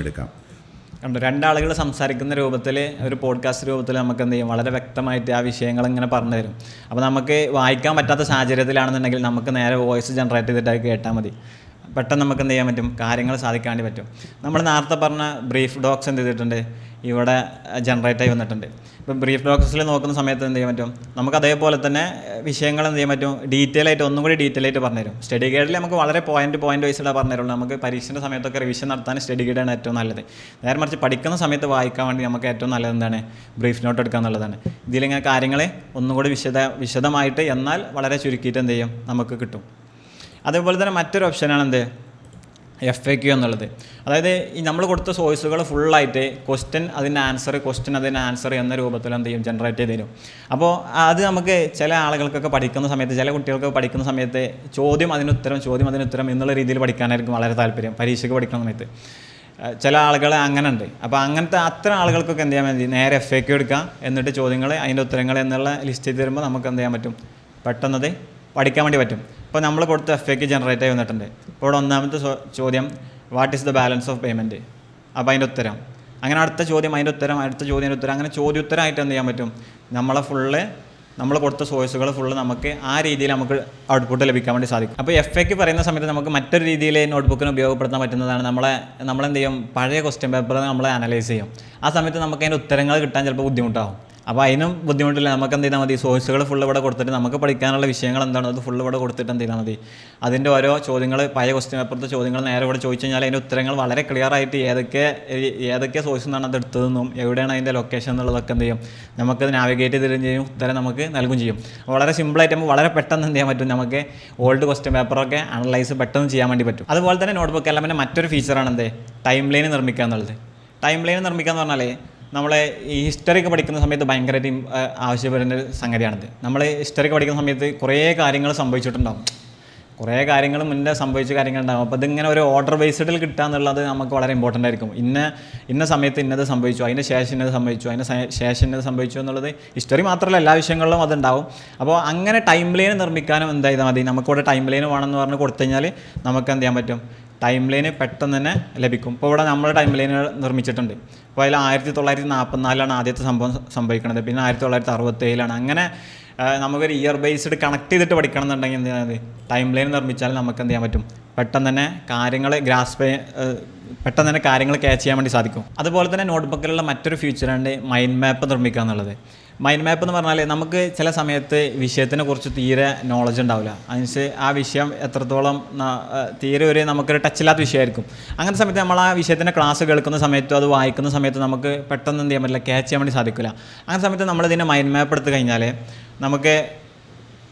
കണ്ടു രണ്ടാളുകൾ സംസാരിക്കുന്ന രൂപത്തിൽ ഒരു പോഡ്കാസ്റ്റ് രൂപത്തിൽ നമുക്ക് എന്ത് ചെയ്യും? വളരെ വ്യക്തമായിട്ട് ആ വിഷയങ്ങൾ ഇങ്ങനെ പറഞ്ഞു തരും. അപ്പോൾ നമുക്ക് വായിക്കാൻ പറ്റാത്ത സാഹചര്യത്തിലാണെന്നുണ്ടെങ്കിൽ നമുക്ക് നേരെ വോയിസ് ജനറേറ്റ് ചെയ്തിട്ട് കേട്ടാൽ മതി. പെട്ടെന്ന് നമുക്ക് എന്ത് ചെയ്യാൻ പറ്റും? കാര്യങ്ങൾ സാധിക്കാൻ പറ്റും. നമ്മൾ നേരത്തെ പറഞ്ഞ ബ്രീഫ് ഡോക്സ് എന്ത് ചെയ്തിട്ടുണ്ട്? ഇവിടെ ജനറേറ്റ് ആയി വന്നിട്ടുണ്ട്. ഇപ്പം ബ്രീഫ് ഡോക്സിൽ നോക്കുന്ന സമയത്ത് എന്ത് ചെയ്യാൻ പറ്റും? നമുക്ക് അതേപോലെ തന്നെ വിഷയങ്ങൾ എന്ത് ചെയ്യാൻ പറ്റും? ഡീറ്റെയിൽ ആയിട്ട് ഒന്നും കൂടി ഡീറ്റെയിൽ ആയിട്ട് പറഞ്ഞുതരും സ്റ്റഡി ഗൈഡിൽ നമുക്ക് വളരെ പോയിന്റ് പോയിന്റ് വൈസിലാണ് പറഞ്ഞുതരുള്ളൂ നമുക്ക് പരീക്ഷന്റെ സമയത്തൊക്കെ റിവിഷൻ നടത്താൻ സ്റ്റഡി ഗൈഡാണ് ഏറ്റവും നല്ലത്. നേരെ മറിച്ച് പഠിക്കുന്ന സമയത്ത് വായിക്കാൻ വേണ്ടി നമുക്ക് ഏറ്റവും നല്ലത് എന്താണ്? ബ്രീഫ് നോട്ട് എടുക്കുക എന്നുള്ളതാണ്. ഇതിലിങ്ങനെ കാര്യങ്ങൾ ഒന്നും കൂടി വിശദ വിശദമായിട്ട് എന്നാൽ വളരെ ചുരുക്കിയിട്ട് എന്ത് ചെയ്യും? നമുക്ക് കിട്ടും. അതേപോലെ തന്നെ മറ്റൊരു ഓപ്ഷനാണ് എന്ത്? എഫ് എ ക്യു എന്നുള്ളത്. അതായത് ഈ നമ്മൾ കൊടുത്ത സോഴ്സുകൾ ഫുള്ളായിട്ട് ക്വസ്റ്റ്യൻ അതിന്റെ ആൻസർ ക്വസ്റ്റ്യൻ അതിന്റെ ആൻസർ എന്ന രൂപത്തിൽ എന്ത് ചെയ്യും? ജനറേറ്റ് ചെയ്ത് തരും. അപ്പോൾ അത് നമുക്ക് ചില ആളുകൾക്കൊക്കെ പഠിക്കുന്ന സമയത്ത് ചില കുട്ടികൾക്ക് പഠിക്കുന്ന സമയത്ത് ചോദ്യം അതിന് ഉത്തരം ചോദ്യം അതിന് ഉത്തരം എന്നുള്ള രീതിയിൽ പഠിക്കാനായിരിക്കും വളരെ താല്പര്യം പരീക്ഷയ്ക്ക് പഠിക്കുന്ന സമയത്ത്. ചില ആളുകൾ അങ്ങനെ ഉണ്ട് അപ്പോൾ അങ്ങനത്തെ അത്ര ആളുകൾക്കൊക്കെ എന്ത് ചെയ്യാൻ മതി നേരെ എഫ് എ ക്യു എടുക്കാം എന്നിട്ട് ചോദ്യങ്ങൾ അതിന്റെ ഉത്തരങ്ങൾ എന്നുള്ള ലിസ്റ്റ് ചെയ്ത് തരുമ്പോൾ നമുക്ക് എന്ത് ചെയ്യാൻ പറ്റും? പെട്ടെന്നത് പഠിക്കാൻ വേണ്ടി പറ്റും. ഇപ്പോൾ നമ്മൾ കൊടുത്ത എഫ് എക്ക് ജനറേറ്റ് ആയി വന്നിട്ടുണ്ട്. ഇപ്പോൾ ഇവിടെ ഒന്നാമത്തെ ചോദ്യം what is the balance of payment അപ്പോൾ അതിന്റെ ഉത്തരം. അങ്ങനെ അടുത്ത ചോദ്യം അതിന്റെ ഉത്തരം അടുത്ത ചോദ്യം അതിന്റെ ഉത്തരം അങ്ങനെ ചോദ്യോത്തരമായിട്ട് എന്ത് ചെയ്യാൻ പറ്റും? നമ്മളെ ഫുള്ള് നമ്മൾ കൊടുത്ത സോഴ്സുകൾ ഫുള്ള് നമുക്ക് ആ രീതിയിൽ നമുക്ക് ഔട്ട്പുട്ട് ലഭിക്കാൻ വേണ്ടി സാധിക്കും. അപ്പോൾ എഫ് എക്ക് പറയുന്ന സമയത്ത് നമുക്ക് മറ്റൊരു രീതിയിൽ നോട്ട്ബുക്കിന് ഉപയോഗപ്പെടുത്താൻ പറ്റുന്നതാണ് നമ്മളെ നമ്മളെന്ത് ചെയ്യും? പഴയ ക്വസ്റ്റ്യൻ പേപ്പർ നമ്മൾ അനലൈസ് ചെയ്യും. ആ സമയത്ത് നമുക്ക് അതിന്റെ ഉത്തരങ്ങൾ കിട്ടാൻ ചിലപ്പോൾ ബുദ്ധിമുട്ടാവും. അപ്പോൾ അതിനും ബുദ്ധിമുട്ടില്ല. നമുക്ക് എന്ത് ചെയ്താൽ മതി? സോഴ്സുകൾ ഫുൾ ഇവിടെ കൊടുത്തിട്ട് നമുക്ക് പഠിക്കാനുള്ള വിഷയങ്ങൾ എന്താണോ? അത് ഫുൾ ഇവിടെ കൊടുത്തിട്ട് എന്ത് ചെയ്താൽ മതി? അതിന്റെ ഓരോ ചോദ്യങ്ങൾ പഴയ ക്വസ്റ്റ്യൻ പേപ്പറത്തെ ചോദ്യങ്ങൾ നേരെ ഇവിടെ ചോദിച്ചു കഴിഞ്ഞാൽ അതിന്റെ ഉത്തരങ്ങൾ വളരെ ക്ലിയർ ആയിട്ട് ഏതൊക്കെ ഏതൊക്കെ സോഴ്സിൽ നിന്നാണ് അത് എടുത്തതെന്നും എവിടെയാണ് അതിന്റെ ലൊക്കേഷൻ എന്നുള്ളതൊക്കെ എന്ത് ചെയ്യും? നമുക്കത് നാവിഗേറ്റ് ചെയ്ത് ചെയ്യും? ഉത്തരം നമുക്ക് നൽകും ചെയ്യും. വളരെ സിമ്പിളായിട്ട് നമുക്ക് വളരെ പെട്ടെന്ന് എന്ത് ചെയ്യാൻ പറ്റും? നമുക്ക് ഓൾഡ് ക്വസ്റ്റ്യൻ പേപ്പറൊക്കെ അനലൈസ് പെട്ടെന്ന് ചെയ്യാൻ വേണ്ടി പറ്റും. അതുപോലെ തന്നെ നോട്ട്ബുക്ക് തന്നെ മറ്റൊരു ഫീച്ചറാണ് എന്ത്? ടൈം ലൈൻ നിർമ്മിക്കുക എന്നുള്ളത്. ടൈം ലൈൻ നിർമ്മിക്കുക എന്ന് പറഞ്ഞാൽ നമ്മളെ ഈ ഹിസ്റ്ററി ഒക്കെ പഠിക്കുന്ന സമയത്ത് ഭയങ്കരമായിട്ട് ആവശ്യപ്പെടുന്ന ഒരു സംഗതിയാണിത്. നമ്മൾ ഹിസ്റ്ററി ഒക്കെ പഠിക്കുന്ന സമയത്ത് കുറേ കാര്യങ്ങൾ സംഭവിച്ചിട്ടുണ്ടാകും കുറേ കാര്യങ്ങൾ മുന്നേ സംഭവിച്ച കാര്യങ്ങളുണ്ടാകും അപ്പോൾ ഇതിങ്ങനെ ഒരു ഓർഡർ ബേസ്ഡിൽ കിട്ടുക എന്നുള്ളത് നമുക്ക് വളരെ ഇമ്പോർട്ടന്റ് ആയിരിക്കും. ഇന്ന ഇന്ന സമയത്ത് ഇന്നത് സംഭവിച്ചു അതിന് ശേഷം ഇന്നത് സംഭവിച്ചു അതിന് ശേഷം ഇന്നത് സംഭവിച്ചു എന്നുള്ളത് ഹിസ്റ്ററി മാത്രമല്ല എല്ലാ വിഷയങ്ങളിലും അതുണ്ടാവും. അപ്പോൾ അങ്ങനെ ടൈം ലൈൻ നിർമ്മിക്കാനും എന്താ ചെയ്താൽ മതി? നമുക്കിവിടെ ടൈം ലൈൻ വേണമെന്ന് പറഞ്ഞ് കൊടുത്തു കഴിഞ്ഞാൽ നമുക്ക് എന്ത് ചെയ്യാൻ പറ്റും? ടൈം ലൈന് പെട്ടെന്ന് തന്നെ ലഭിക്കും. ഇപ്പോൾ ഇവിടെ നമ്മൾ ടൈം ലൈനുകൾ നിർമ്മിച്ചിട്ടുണ്ട്. അപ്പോൾ അതിൽ ആയിരത്തി തൊള്ളായിരത്തി നാൽപ്പത്തിനാലാണ് ആദ്യത്തെ സംഭവം സംഭവിക്കുന്നത് പിന്നെ ആയിരത്തി തൊള്ളായിരത്തി അറുപത്തേഴിലാണ് അങ്ങനെ നമുക്കൊരു ഇയർ ബേസ്ഡ് കണക്ട് ചെയ്തിട്ട് പഠിക്കണം എന്നുണ്ടെങ്കിൽ എന്ത് ചെയ്യുന്നത് ടൈം ലൈൻ നിർമ്മിച്ചാൽ നമുക്ക് എന്ത് ചെയ്യാൻ പറ്റും? പെട്ടെന്ന് തന്നെ കാര്യങ്ങൾ ഗ്രാസ്പ് പെട്ടെന്ന് തന്നെ കാര്യങ്ങൾ ക്യാച്ച് ചെയ്യാൻ വേണ്ടി സാധിക്കും. അതുപോലെ തന്നെ നോട്ട്ബുക്കിലുള്ള മറ്റൊരു ഫീച്ചറാണ് മൈൻഡ് മാപ്പ് നിർമ്മിക്കുക എന്നുള്ളത്. മൈൻഡ് മാപ്പ് എന്ന് പറഞ്ഞാൽ നമുക്ക് ചില സമയത്ത് വിഷയത്തിനെ കുറിച്ച് തീരെ നോളജ് ഉണ്ടാവില്ല. അതിന് ആ വിഷയം എത്രത്തോളം തീരെ ഒരു നമുക്കൊരു ടച്ചില്ലാത്ത വിഷയമായിരിക്കും. അങ്ങനത്തെ സമയത്ത് നമ്മൾ ആ വിഷയത്തിന്റെ ക്ലാസ് കേൾക്കുന്ന സമയത്തും അത് വായിക്കുന്ന സമയത്ത് നമുക്ക് പെട്ടെന്ന് എന്ത് ചെയ്യാൻ പറ്റില്ല ക്യാച്ച് ചെയ്യാൻ വേണ്ടി സാധിക്കില്ല അങ്ങനത്തെ സമയത്ത് നമ്മൾ ഇതിനെ മൈൻഡ് മാപ്പ് എടുത്തു കഴിഞ്ഞാൽ നമുക്ക്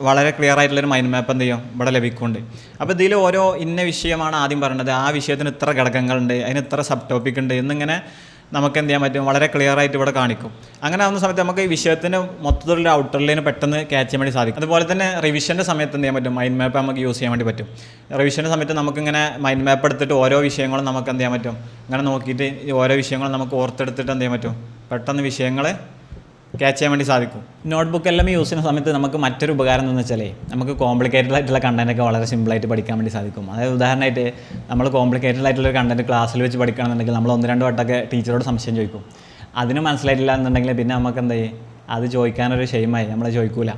വളരെ ക്ലിയർ ആയിട്ടുള്ളൊരു മൈൻഡ് മാപ്പ് എന്ത് ചെയ്യും? ഇവിടെ ലഭിക്കുന്നുണ്ട്. അപ്പോൾ ഇതിൽ ഓരോ ഇന്ന വിഷയമാണ് ആദ്യം പറയുന്നത് ആ വിഷയത്തിന് ഇത്ര ഘടകങ്ങളുണ്ട് അതിന് ഇത്ര സബ് ടോപ്പിക് ഉണ്ട് എന്നിങ്ങനെ നമുക്ക് എന്ത് ചെയ്യാൻ പറ്റും? വളരെ ക്ലിയർ ആയിട്ട് ഇവിടെ കാണിക്കും. അങ്ങനെ ആവുന്ന സമയത്ത് നമുക്ക് ഈ വിഷയത്തിന് മൊത്തത്തിലുള്ള ഔട്ടർലൈന് പെട്ടെന്ന് ക്യാച്ച് ചെയ്യാൻ വേണ്ടി സാധിക്കും. അതുപോലെ തന്നെ റിവിഷന്റെ സമയത്ത് എന്ത് ചെയ്യാൻ പറ്റും? മൈൻഡ് മാപ്പ് നമുക്ക് യൂസ് ചെയ്യാൻ വേണ്ടി പറ്റും. റിവിഷന്റെ സമയത്ത് നമുക്കിങ്ങനെ മൈൻഡ് മാപ്പ് എടുത്തിട്ട് ഓരോ വിഷയങ്ങളും നമുക്ക് എന്ത് ചെയ്യാൻ പറ്റും? അങ്ങനെ നോക്കിയിട്ട് ഓരോ വിഷയങ്ങളും നമുക്ക് ഓർത്തെടുത്തിട്ട് എന്ത് ചെയ്യാൻ പറ്റും? പെട്ടെന്ന് വിഷയങ്ങളെ ക്യാച്ച് ചെയ്യാൻ വേണ്ടി സാധിക്കും. നോട്ട്ബുക്ക് എല്ലാം യൂസ് ചെയ്യുന്ന സമയത്ത് നമുക്ക് മറ്റൊരു ഉപകാരം എന്ന് വെച്ചാൽ നമുക്ക് കോംപ്ലിക്കേറ്റഡ് ആയിട്ടുള്ള കണ്ടന്റ് ഒക്കെ വളരെ സിമ്പിളായിട്ട് പഠിക്കാൻ വേണ്ടി സാധിക്കും. അതായത് ഉദാഹരണമായിട്ട് നമ്മൾ കോംപ്ലിക്കേറ്റഡ് ആയിട്ടുള്ള കണ്ടന്റ് ക്ലാസ്സിൽ വെച്ച് പഠിക്കണമെന്നുണ്ടെങ്കിൽ നമ്മൾ ഒന്ന് രണ്ട് വട്ടമൊക്കെ ടീച്ചറോട് സംശയം ചോദിക്കും. അതിന് മനസ്സിലായിട്ടില്ല എന്നുണ്ടെങ്കിൽ പിന്നെ നമുക്ക് എന്താ ചെയ്യും? അത് ചോദിക്കാനൊരു ഷെയിമായി നമ്മളെ ചോദിക്കൂല.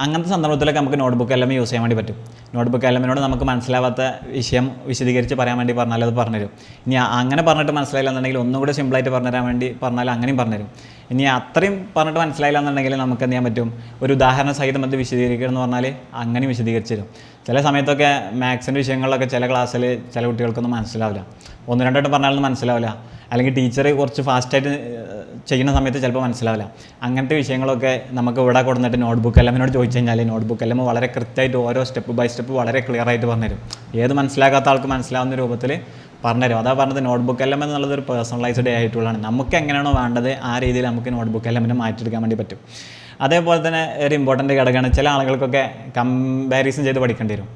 അങ്ങനത്തെ സന്ദർഭത്തിലൊക്കെ നമുക്ക് നോട്ട്ബുക്ക് എല്ലാം യൂസ് ചെയ്യാൻ വേണ്ടി പറ്റും. നോട്ട്ബുക്ക് എല്ലാമിനോട് നമുക്ക് മനസ്സിലാവാത്ത വിഷയം വിശദീകരിച്ച് പറയാൻ വേണ്ടി പറഞ്ഞാൽ അത് പറഞ്ഞുതരും. ഇനി അങ്ങനെ പറഞ്ഞിട്ട് മനസ്സിലായില്ല എന്നുണ്ടെങ്കിൽ ഒന്നും കൂടെ സിമ്പിളായിട്ട് പറഞ്ഞുതരാൻ വേണ്ടി പറഞ്ഞാൽ അങ്ങനെയും പറഞ്ഞുതരും. ഇനി അത്രയും പറഞ്ഞിട്ട് മനസ്സിലായില്ല എന്നുണ്ടെങ്കിൽ നമുക്ക് എന്ത് ചെയ്യാൻ പറ്റും? ഒരു ഉദാഹരണ സഹിതം അത് വിശദീകരിക്കുക എന്ന് പറഞ്ഞാൽ അങ്ങനെ വിശദീകരിച്ച് തരും. ചില സമയത്തൊക്കെ മാത്സിന്റെ വിഷയങ്ങളിലൊക്കെ ചില ക്ലാസ്സിൽ ചില കുട്ടികൾക്കൊന്നും മനസ്സിലാവില്ല. ഒന്ന് രണ്ടോട്ട് പറഞ്ഞാലൊന്നും മനസ്സിലാവില്ല. അല്ലെങ്കിൽ ടീച്ചർ കുറച്ച് ഫാസ്റ്റായിട്ട് ചെയ്യുന്ന സമയത്ത് ചിലപ്പോൾ മനസ്സിലാവില്ല. അങ്ങനത്തെ വിഷയങ്ങളൊക്കെ നമുക്ക് ഇവിടെ കൊടുത്തിട്ട് നോട്ട്ബുക്ക് എല്ലാമിനോട് ചോദിച്ചു കഴിഞ്ഞാൽ നോട്ട്ബുക്ക് എല്ലാം വളരെ കൃത്യമായിട്ട് ഓരോ സ്റ്റെപ്പ് ബൈ സ്റ്റെപ്പ് വളരെ ക്ലിയർ ആയിട്ട് പറഞ്ഞുതരും. ഏത് മനസ്സിലാക്കാത്ത ആൾക്ക് മനസ്സിലാവുന്ന രൂപത്തിൽ പറഞ്ഞുതരും. അതാ പറഞ്ഞത് നോട്ട്ബുക്ക് എല്ലാം എന്നുള്ളത് ഒരു പേഴ്സണലൈസ്ഡ് ആയിട്ടുള്ളതാണ്. നമുക്ക് എങ്ങനെയാണോ വേണ്ടത് ആ രീതിയിൽ നമുക്ക് നോട്ട്ബുക്ക് എല്ലാം മാറ്റിയെടുക്കാൻ വേണ്ടി പറ്റും. അതേപോലെ തന്നെ ഒരു ഇമ്പോർട്ടന്റ് ഘടകമാണ് ചില ആളുകൾക്കൊക്കെ കമ്പാരിസൺ ചെയ്ത് പഠിക്കേണ്ടി വരും.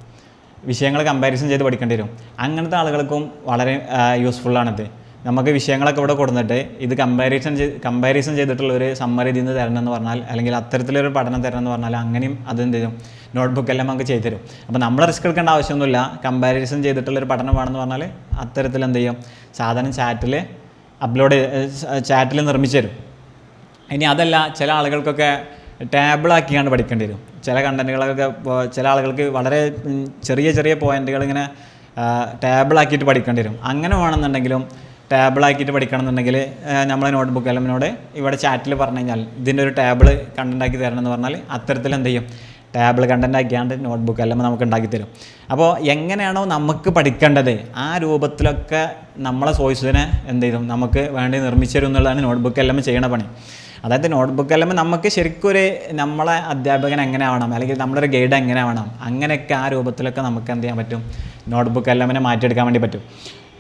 വിഷയങ്ങൾ കമ്പാരിസൺ ചെയ്ത് പഠിക്കേണ്ടി വരും. അങ്ങനത്തെ ആളുകൾക്കും വളരെ യൂസ്ഫുള്ളാണിത് നമുക്ക് വിഷയങ്ങളൊക്കെ ഇവിടെ കൊടുത്തിട്ട് ഇത് കമ്പാരിസൺ ചെയ്ത് കമ്പാരിസൺ ചെയ്തിട്ടുള്ള ഒരു സമ്മറി ഇതിൽ തരണം എന്ന് പറഞ്ഞാൽ അല്ലെങ്കിൽ അത്തരത്തിലൊരു പഠനം തരണം എന്ന് പറഞ്ഞാൽ അങ്ങനെയും അതെന്ത് ചെയ്യും? നോട്ട്ബുക്ക് എല്ലാം നമുക്ക് ചെയ്തു തരും. അപ്പോൾ നമ്മൾ റിസ്ക് എടുക്കേണ്ട ആവശ്യമൊന്നുമില്ല. കമ്പാരിസൺ ചെയ്തിട്ടുള്ളൊരു പഠനം വേണമെന്ന് പറഞ്ഞാൽ അത്തരത്തിൽ എന്ത് ചെയ്യും? സാധനം ചാറ്റിൽ അപ്ലോഡ് ചാറ്റിൽ നിർമ്മിച്ചു തരും. ഇനി അതല്ല ചില ആളുകൾക്കൊക്കെ ടാബിളാക്കിയാണ് പഠിക്കേണ്ടി വരും. ചില കണ്ടന്റുകളൊക്കെ ചില ആളുകൾക്ക് വളരെ ചെറിയ ചെറിയ പോയിന്റുകൾ ഇങ്ങനെ ടാബിളാക്കിയിട്ട് പഠിക്കേണ്ടി വരും. അങ്ങനെ വേണമെന്നുണ്ടെങ്കിലും ടാബിളാക്കിയിട്ട് പഠിക്കണം എന്നുണ്ടെങ്കിൽ നമ്മളെ നോട്ട്ബുക്ക് എല്ലമിനോട് ഇവിടെ ചാറ്റിൽ പറഞ്ഞു കഴിഞ്ഞാൽ ഇതിന്റെ ഒരു ടേബിൾ കണ്ടന്റാക്കി തരണം എന്ന് പറഞ്ഞാൽ അത്തരത്തിൽ എന്ത് ചെയ്യും? ടേബിൾ കണ്ടന്റ് ആക്കിയാണ്ട് നോട്ട്ബുക്ക് എല്ലാം നമുക്ക് ഉണ്ടാക്കി തരും. അപ്പോൾ എങ്ങനെയാണോ നമുക്ക് പഠിക്കേണ്ടത് ആ രൂപത്തിലൊക്കെ നമ്മളെ സോഴ്സിനെ എന്ത് ചെയ്തു നമുക്ക് വേണ്ടി നിർമ്മിച്ചു തരും എന്നുള്ളതാണ് നോട്ട്ബുക്ക് എല്ലാം ചെയ്യണ പണി. അതായത് നോട്ട്ബുക്ക് എല്ലാം നമുക്ക് ശരിക്കും ഒരു നമ്മളെ അധ്യാപകൻ എങ്ങനെ ആവണം അല്ലെങ്കിൽ നമ്മളൊരു ഗൈഡ് എങ്ങനെ ആവണം അങ്ങനെയൊക്കെ ആ രൂപത്തിലൊക്കെ നമുക്ക് എന്ത് ചെയ്യാൻ പറ്റും? നോട്ട്ബുക്ക് എല്ലാമിനെ മാറ്റിയെടുക്കാൻ വേണ്ടി പറ്റും.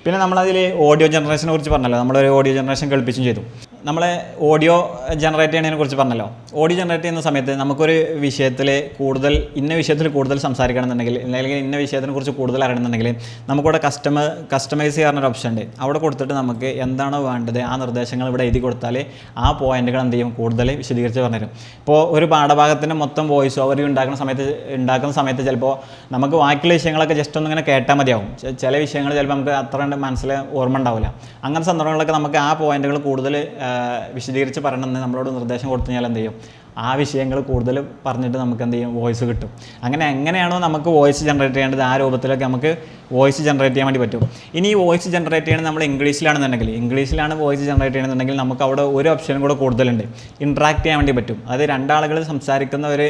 പിന്നെ നമ്മളതിൽ ഓഡിയോ ജനറേഷനെ കുറിച്ച് പറഞ്ഞല്ലോ. നമ്മളൊരു ഓഡിയോ ജനറേഷൻ കേൾപ്പിച്ചും ചെയ്തു. നമ്മൾ ഓഡിയോ ജനറേറ്റ് ചെയ്യുന്നതിനെ കുറിച്ച് പറഞ്ഞല്ലോ. ഓഡിയോ ജനറേറ്റ് ചെയ്യുന്ന സമയത്ത് നമുക്കൊരു വിഷയത്തിൽ കൂടുതൽ ഇന്ന വിഷയത്തിൽ കൂടുതൽ സംസാരിക്കണമെന്നുണ്ടെങ്കിൽ അല്ലെങ്കിൽ ഇന്ന വിഷയത്തിനെ കുറിച്ച് കൂടുതൽ അറിയണമെന്നുണ്ടെങ്കിൽ നമുക്കിവിടെ കസ്റ്റമർ കസ്റ്റമൈസ് ചെയ്യാനൊരു ഓപ്ഷൻ ഉണ്ട്. അവിടെ കൊടുത്തിട്ട് നമുക്ക് എന്താണ് വേണ്ടത് ആ നിർദ്ദേശങ്ങൾ ഇവിടെ എഴുതി കൊടുത്താൽ ആ പോയിന്റുകൾ എന്ത് ചെയ്യും? കൂടുതൽ വിശദീകരിച്ച് പറഞ്ഞുതരും. ഇപ്പോൾ ഒരു പാഠഭാഗത്തിന്റെ മൊത്തം വോയിസ് ഓവർ ഉണ്ടാക്കുന്ന സമയത്ത് ഉണ്ടാക്കുന്ന സമയത്ത് ചിലപ്പോൾ നമുക്ക് ബാക്കിയുള്ള വിഷയങ്ങളൊക്കെ ജസ്റ്റ് ഒന്ന് ഇങ്ങനെ കേട്ടാൽ മതിയാവും. ചില വിഷയങ്ങൾ ചിലപ്പോൾ നമുക്ക് അത്ര മനസ്സിൽ ഓർമ്മ ഉണ്ടാവില്ല. അങ്ങനത്തെ സന്ദർഭങ്ങളിലൊക്കെ നമുക്ക് ആ പോയിന്റുകൾ കൂടുതൽ വിശദീകരിച്ച് പറയണമെന്ന് നമ്മളോട് നിർദ്ദേശം കൊടുത്തു കഴിഞ്ഞാൽ എന്ത് ചെയ്യും? ആ വിഷയങ്ങൾ കൂടുതൽ പറഞ്ഞിട്ട് നമുക്ക് എന്ത് ചെയ്യും? വോയിസ് കിട്ടും. അങ്ങനെ എങ്ങനെയാണോ നമുക്ക് വോയിസ് ജനറേറ്റ് ചെയ്യേണ്ടത് ആ രൂപത്തിലൊക്കെ നമുക്ക് വോയിസ് ജനറേറ്റ് ചെയ്യാൻ വേണ്ടി പറ്റും. ഇനി ഈ വോയിസ് ജനറേറ്റ് ചെയ്യണത് നമ്മൾ ഇംഗ്ലീഷിലാണെന്നുണ്ടെങ്കിൽ ഇംഗ്ലീഷിലാണ് വോയിസ് ജനറേറ്റ് ചെയ്യണമെന്നുണ്ടെങ്കിൽ നമുക്ക് അവിടെ ഒരു ഓപ്ഷനും കൂടെ കൂടുതലുണ്ട്. ഇൻട്രാക്ട് ചെയ്യാൻ വേണ്ടി പറ്റും. അത് രണ്ടാളുകൾ സംസാരിക്കുന്ന ഒരു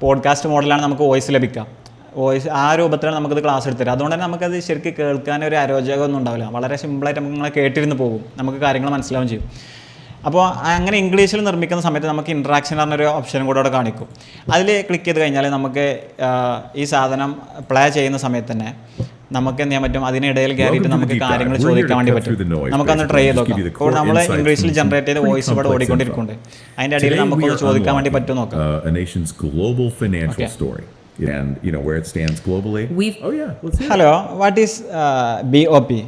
പോഡ്കാസ്റ്റ് മോഡലാണ് നമുക്ക് വോയിസ് ലഭിക്കുക. വോയിസ് ആ രൂപത്തിലാണ് നമുക്കത് ക്ലാസ് എടുത്തരും അതുകൊണ്ട് തന്നെ നമുക്കത് ശരിക്കും കേൾക്കാൻ ഒരു അരോചകമൊന്നും ഉണ്ടാവില്ല. വളരെ സിമ്പിളായിട്ട് നമുക്ക് ഇങ്ങനെ കേട്ടിരുന്ന് പോകും. നമുക്ക് കാര്യങ്ങൾ മനസ്സിലാവും ചെയ്യും. അപ്പോൾ അങ്ങനെ ഇംഗ്ലീഷിൽ നിർമ്മിക്കുന്ന സമയത്ത് നമുക്ക് ഇൻട്രാക്ഷൻ പറഞ്ഞൊരു ഓപ്ഷനും കൂടെ അവിടെ കാണിക്കും. അതിൽ ക്ലിക്ക് ചെയ്ത് കഴിഞ്ഞാൽ നമുക്ക് ഈ സാധനം പ്ലേ ചെയ്യുന്ന സമയത്ത് തന്നെ നമുക്ക് എന്ത് ചെയ്യാൻ പറ്റും? അതിനിടയിൽ കയറിയിട്ട് നമുക്ക്. കാര്യങ്ങൾ ചോദിക്കാൻ വേണ്ടി പറ്റും. നമുക്കൊന്ന് ട്രൈ ചെയ്ത് നോക്കാം. core നമ്മൾ ഇംഗ്ലീഷിൽ ജനറേറ്റ് ചെയ്ത വോയിസ് ഇവിടെ ഓടിക്കൊണ്ടിരിക്കുന്നുണ്ട്. അതിന്റെ ഇടയിൽ നമുക്കൊന്ന് നമുക്ക് ചോദിക്കാൻ വേണ്ടി പറ്റും നോക്കാം. story. And you know where it stands globally. We've Oh yeah, hear it. Hello what is B O P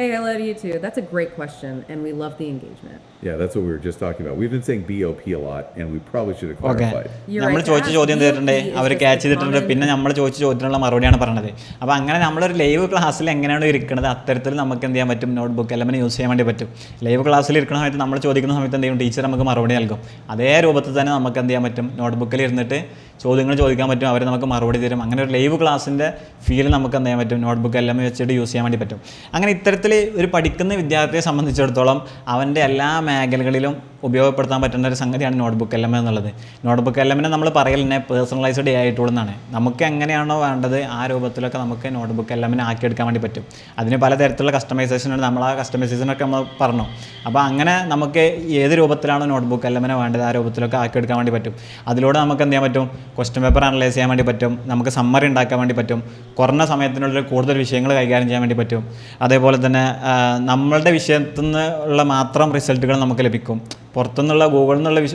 Hey, I love you too. That's a great question, and we love the engagement. Yeah, that's what we were just talking about. We've been saying BOP a lot, and we probably should have clarified. You're നമ്മൾ right. ചോദിച്ച. ചോദ്യം BOP is അവർ just ക്യാച്ച് ചെയ്തിട്ടുണ്ട്. common- പിന്നെ നമ്മൾ ചോദിച്ച ചോദ്യത്തിനുള്ള മറുപടിയാണ് പറഞ്ഞത്. അപ്പോൾ അങ്ങനെ നമ്മളൊരു ലൈവ് ക്ലാസ്സിൽ എങ്ങനെയാണ് ഇരിക്കുന്നത് അത്തരത്തിൽ നമുക്ക് എന്ത് ചെയ്യാൻ പറ്റും? നോട്ട്ബുക്ക് എല്ലാം യൂസ് ചെയ്യാൻ വേണ്ടി പറ്റും. ലൈവ് ക്ലാസ്സിൽ ഇരിക്കുന്ന സമയത്ത് നമ്മൾ ചോദിക്കുന്ന സമയത്ത് എന്ത് ചെയ്യും? ടീച്ചർ നമുക്ക് മറുപടി നൽകും. അതേ രൂപത്തിൽ തന്നെ നമുക്ക് എന്ത് ചെയ്യാൻ പറ്റും? നോട്ട്ബുക്കിൽ ഇരുന്നിട്ട് ചോദ്യങ്ങൾ ചോദിക്കാൻ പറ്റും. അവർ നമുക്ക് മറുപടി തരും. അങ്ങനെ ഒരു ലൈവ് ക്ലാസ്സിന്റെ ഫീൽ നമുക്ക് എന്ത് ചെയ്യാൻ പറ്റും? നോട്ട്ബുക്ക് എല്ലാം വെച്ചിട്ട് യൂസ് ചെയ്യാൻ വേണ്ടി പറ്റും. അങ്ങനെ ഇത്തരത്തിൽ ഒരു പഠിക്കുന്ന വിദ്യാർത്ഥിയെ സംബന്ധിച്ചിടത്തോളം അവന്റെ എല്ലാ മേഖലകളിലും ഉപയോഗപ്പെടുത്താൻ പറ്റുന്ന ഒരു സംഗതിയാണ് നോട്ട്ബുക്ക് എല്ലാം എന്നുള്ളത്. നോട്ട്ബുക്ക് എല്ലാമിനെ നമ്മൾ പറയൽ തന്നെ പേഴ്സണലൈസ്ഡ് ആയിട്ടുള്ളതാണ് നമുക്ക് എങ്ങനെയാണോ വേണ്ടത് ആ രൂപത്തിലൊക്കെ നമുക്ക് നോട്ട്ബുക്ക് എല്ലാമിനെ ആക്കിയെടുക്കാൻ വേണ്ടി പറ്റും. അതിന് പലതരത്തിലുള്ള കസ്റ്റമൈസേഷൻ ഉണ്ട്. നമ്മൾ ആ കസ്റ്റമൈസേഷനൊക്കെ നമ്മൾ പറഞ്ഞു. അപ്പോൾ അങ്ങനെ നമുക്ക് ഏത് രൂപത്തിലാണോ നോട്ട്ബുക്ക് എല്ലാമിനെ വേണ്ടത് ആ രൂപത്തിലൊക്കെ ആക്കിയെടുക്കാൻ വേണ്ടി പറ്റും. അതിലൂടെ നമുക്ക് എന്ത് ചെയ്യാൻ പറ്റും? ക്വസ്റ്റ്യൻ പേപ്പർ അനലൈസ് ചെയ്യാൻ വേണ്ടി പറ്റും. നമുക്ക് സമ്മറി ഉണ്ടാക്കാൻ വേണ്ടി പറ്റും. കുറഞ്ഞ സമയത്തിനുള്ളിൽ കൂടുതൽ വിഷയങ്ങൾ കൈകാര്യം ചെയ്യാൻ വേണ്ടി പറ്റും. അതേപോലെ തന്നെ ആ, നമ്മളുടെ വിഷയത്തിൽ നിന്നുള്ള മാത്രം റിസൾട്ടുകൾ നമുക്ക് ലഭിക്കും. പുറത്തുനിന്നുള്ള ഗൂഗിളിൽ നിന്നുള്ള വിഷ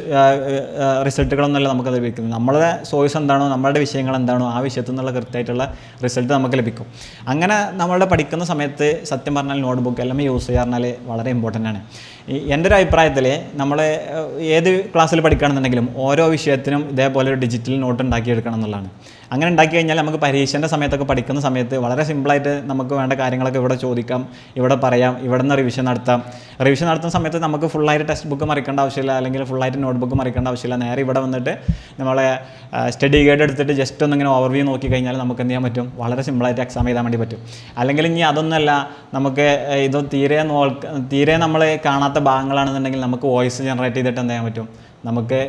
റിസൾട്ടുകളൊന്നുമല്ല നമുക്ക് ലഭിക്കുന്നത്. നമ്മളുടെ സോഴ്സ് എന്താണോ നമ്മളുടെ വിഷയങ്ങൾ എന്താണോ ആ വിഷയത്തിൽ നിന്നുള്ള കൃത്യമായിട്ടുള്ള റിസൾട്ട് നമുക്ക് ലഭിക്കും. അങ്ങനെ നമ്മളുടെ പഠിക്കുന്ന സമയത്ത് സത്യം പറഞ്ഞാൽ നോട്ട്ബുക്ക് എല്ലാം യൂസ് ചെയ്യാറിനാൽ വളരെ ഇമ്പോർട്ടന്റ് ആണ്. എന്റെ ഒരു അഭിപ്രായത്തിൽ നമ്മൾ ഏത് ക്ലാസ്സിൽ പഠിക്കുകയാണെന്നുണ്ടെങ്കിലും ഓരോ വിഷയത്തിനും ഇതേപോലെ ഒരു ഡിജിറ്റൽ നോട്ട് ഉണ്ടാക്കിയെടുക്കണം എന്നുള്ളതാണ്. അങ്ങനെ ഉണ്ടാക്കി കഴിഞ്ഞാൽ നമുക്ക് പരീക്ഷേന്റെ സമയത്തൊക്കെ പഠിക്കുന്ന സമയത്ത് വളരെ സിമ്പിളായിട്ട് നമുക്ക് വേണ്ട കാര്യങ്ങളൊക്കെ ഇവിടെ ചോദിക്കാം ഇവിടെ പറയാം ഇവിടെ നിന്ന് റിവിഷൻ നടത്താം. റിവിഷൻ നടത്തുന്ന സമയത്ത് നമുക്ക് ഫുള്ളായിട്ട് ടെക്സ്റ്റ് ബുക്ക് മറിക്കേണ്ട ആവശ്യമില്ല അല്ലെങ്കിൽ ഫുള്ളായിട്ട് നോട്ട് ബുക്ക് മറിക്കേണ്ട ആവശ്യമില്ല. നേരെ ഇവിടെ വന്നിട്ട് നമ്മളെ സ്റ്റഡി ഗൈഡ് എടുത്തിട്ട് ജസ്റ്റ് ഒന്നിങ്ങനെ ഓവർവ്യൂ നോക്കി കഴിഞ്ഞാൽ നമുക്ക് എന്ത് ചെയ്യാൻ പറ്റും? വളരെ സിമ്പിളായിട്ട് എക്സാം എഴുതാൻ വേണ്ടി പറ്റും. അല്ലെങ്കിൽ ഇനി അതൊന്നുമല്ല നമുക്ക് ഇത് തീരെ നോൾ തീരെ നമ്മൾ കാണാത്ത ഭാഗങ്ങളാണെന്നുണ്ടെങ്കിൽ നമുക്ക് വോയിസ് ജനറേറ്റ് ചെയ്തിട്ട് എന്ത് ചെയ്യാൻ പറ്റും? നമുക്ക്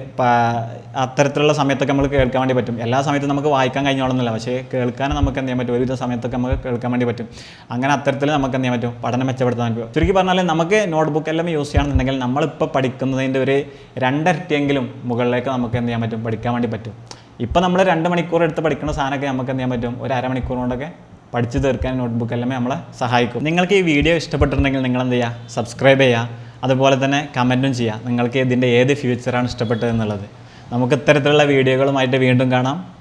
അത്തരത്തിലുള്ള സമയത്തൊക്കെ നമ്മൾ കേൾക്കാൻ വേണ്ടി പറ്റും. എല്ലാ സമയത്തും നമുക്ക് വായിക്കാൻ കഴിഞ്ഞോളന്നില്ല പക്ഷേ കേൾക്കാൻ നമുക്ക് എന്ത് ചെയ്യാൻ പറ്റും? ഒരുവിധ സമയത്തൊക്കെ നമുക്ക് കേൾക്കാൻ വേണ്ടി പറ്റും. അങ്ങനെ അത്തരത്തിൽ നമുക്ക് എന്ത് ചെയ്യാൻ പറ്റും? പഠനം മെച്ചപ്പെടുത്താൻ പറ്റും. ചുരുക്കി പറഞ്ഞാൽ നമുക്ക് നോട്ട്ബുക്ക് എല്ലാം യൂസ് ചെയ്യണമെന്നുണ്ടെങ്കിൽ നമ്മളിപ്പോൾ പഠിക്കുന്നതിന്റെ ഒരു രണ്ടരട്ടിയെങ്കിലും മുകളിലേക്ക് നമുക്ക് എന്ത് ചെയ്യാൻ പറ്റും? പഠിക്കാൻ വേണ്ടി പറ്റും. ഇപ്പോൾ നമ്മൾ രണ്ട് മണിക്കൂർ എടുത്ത് പഠിക്കുന്ന സാധനമൊക്കെ നമുക്ക് എന്ത് ചെയ്യാൻ പറ്റും? ഒരു അരമണിക്കൂർ കൊണ്ടൊക്കെ പഠിച്ചു തീർക്കാൻ നോട്ട്ബുക്ക് എല്ലാം നമ്മളെ സഹായിക്കും. നിങ്ങൾക്ക് ഈ വീഡിയോ ഇഷ്ടപ്പെട്ടിട്ടുണ്ടെങ്കിൽ നിങ്ങൾ എന്ത് ചെയ്യുക? സബ്സ്ക്രൈബ് ചെയ്യുക. അതുപോലെ തന്നെ കമന്റും ചെയ്യുക നിങ്ങൾക്ക് ഇതിന്റെ ഏത് ഫ്യൂച്ചറാണ് ഇഷ്ടപ്പെട്ടത് എന്നുള്ളത്. നമുക്ക് ഇത്തരത്തിലുള്ള വീഡിയോകളുമായിട്ട് വീണ്ടും കാണാം.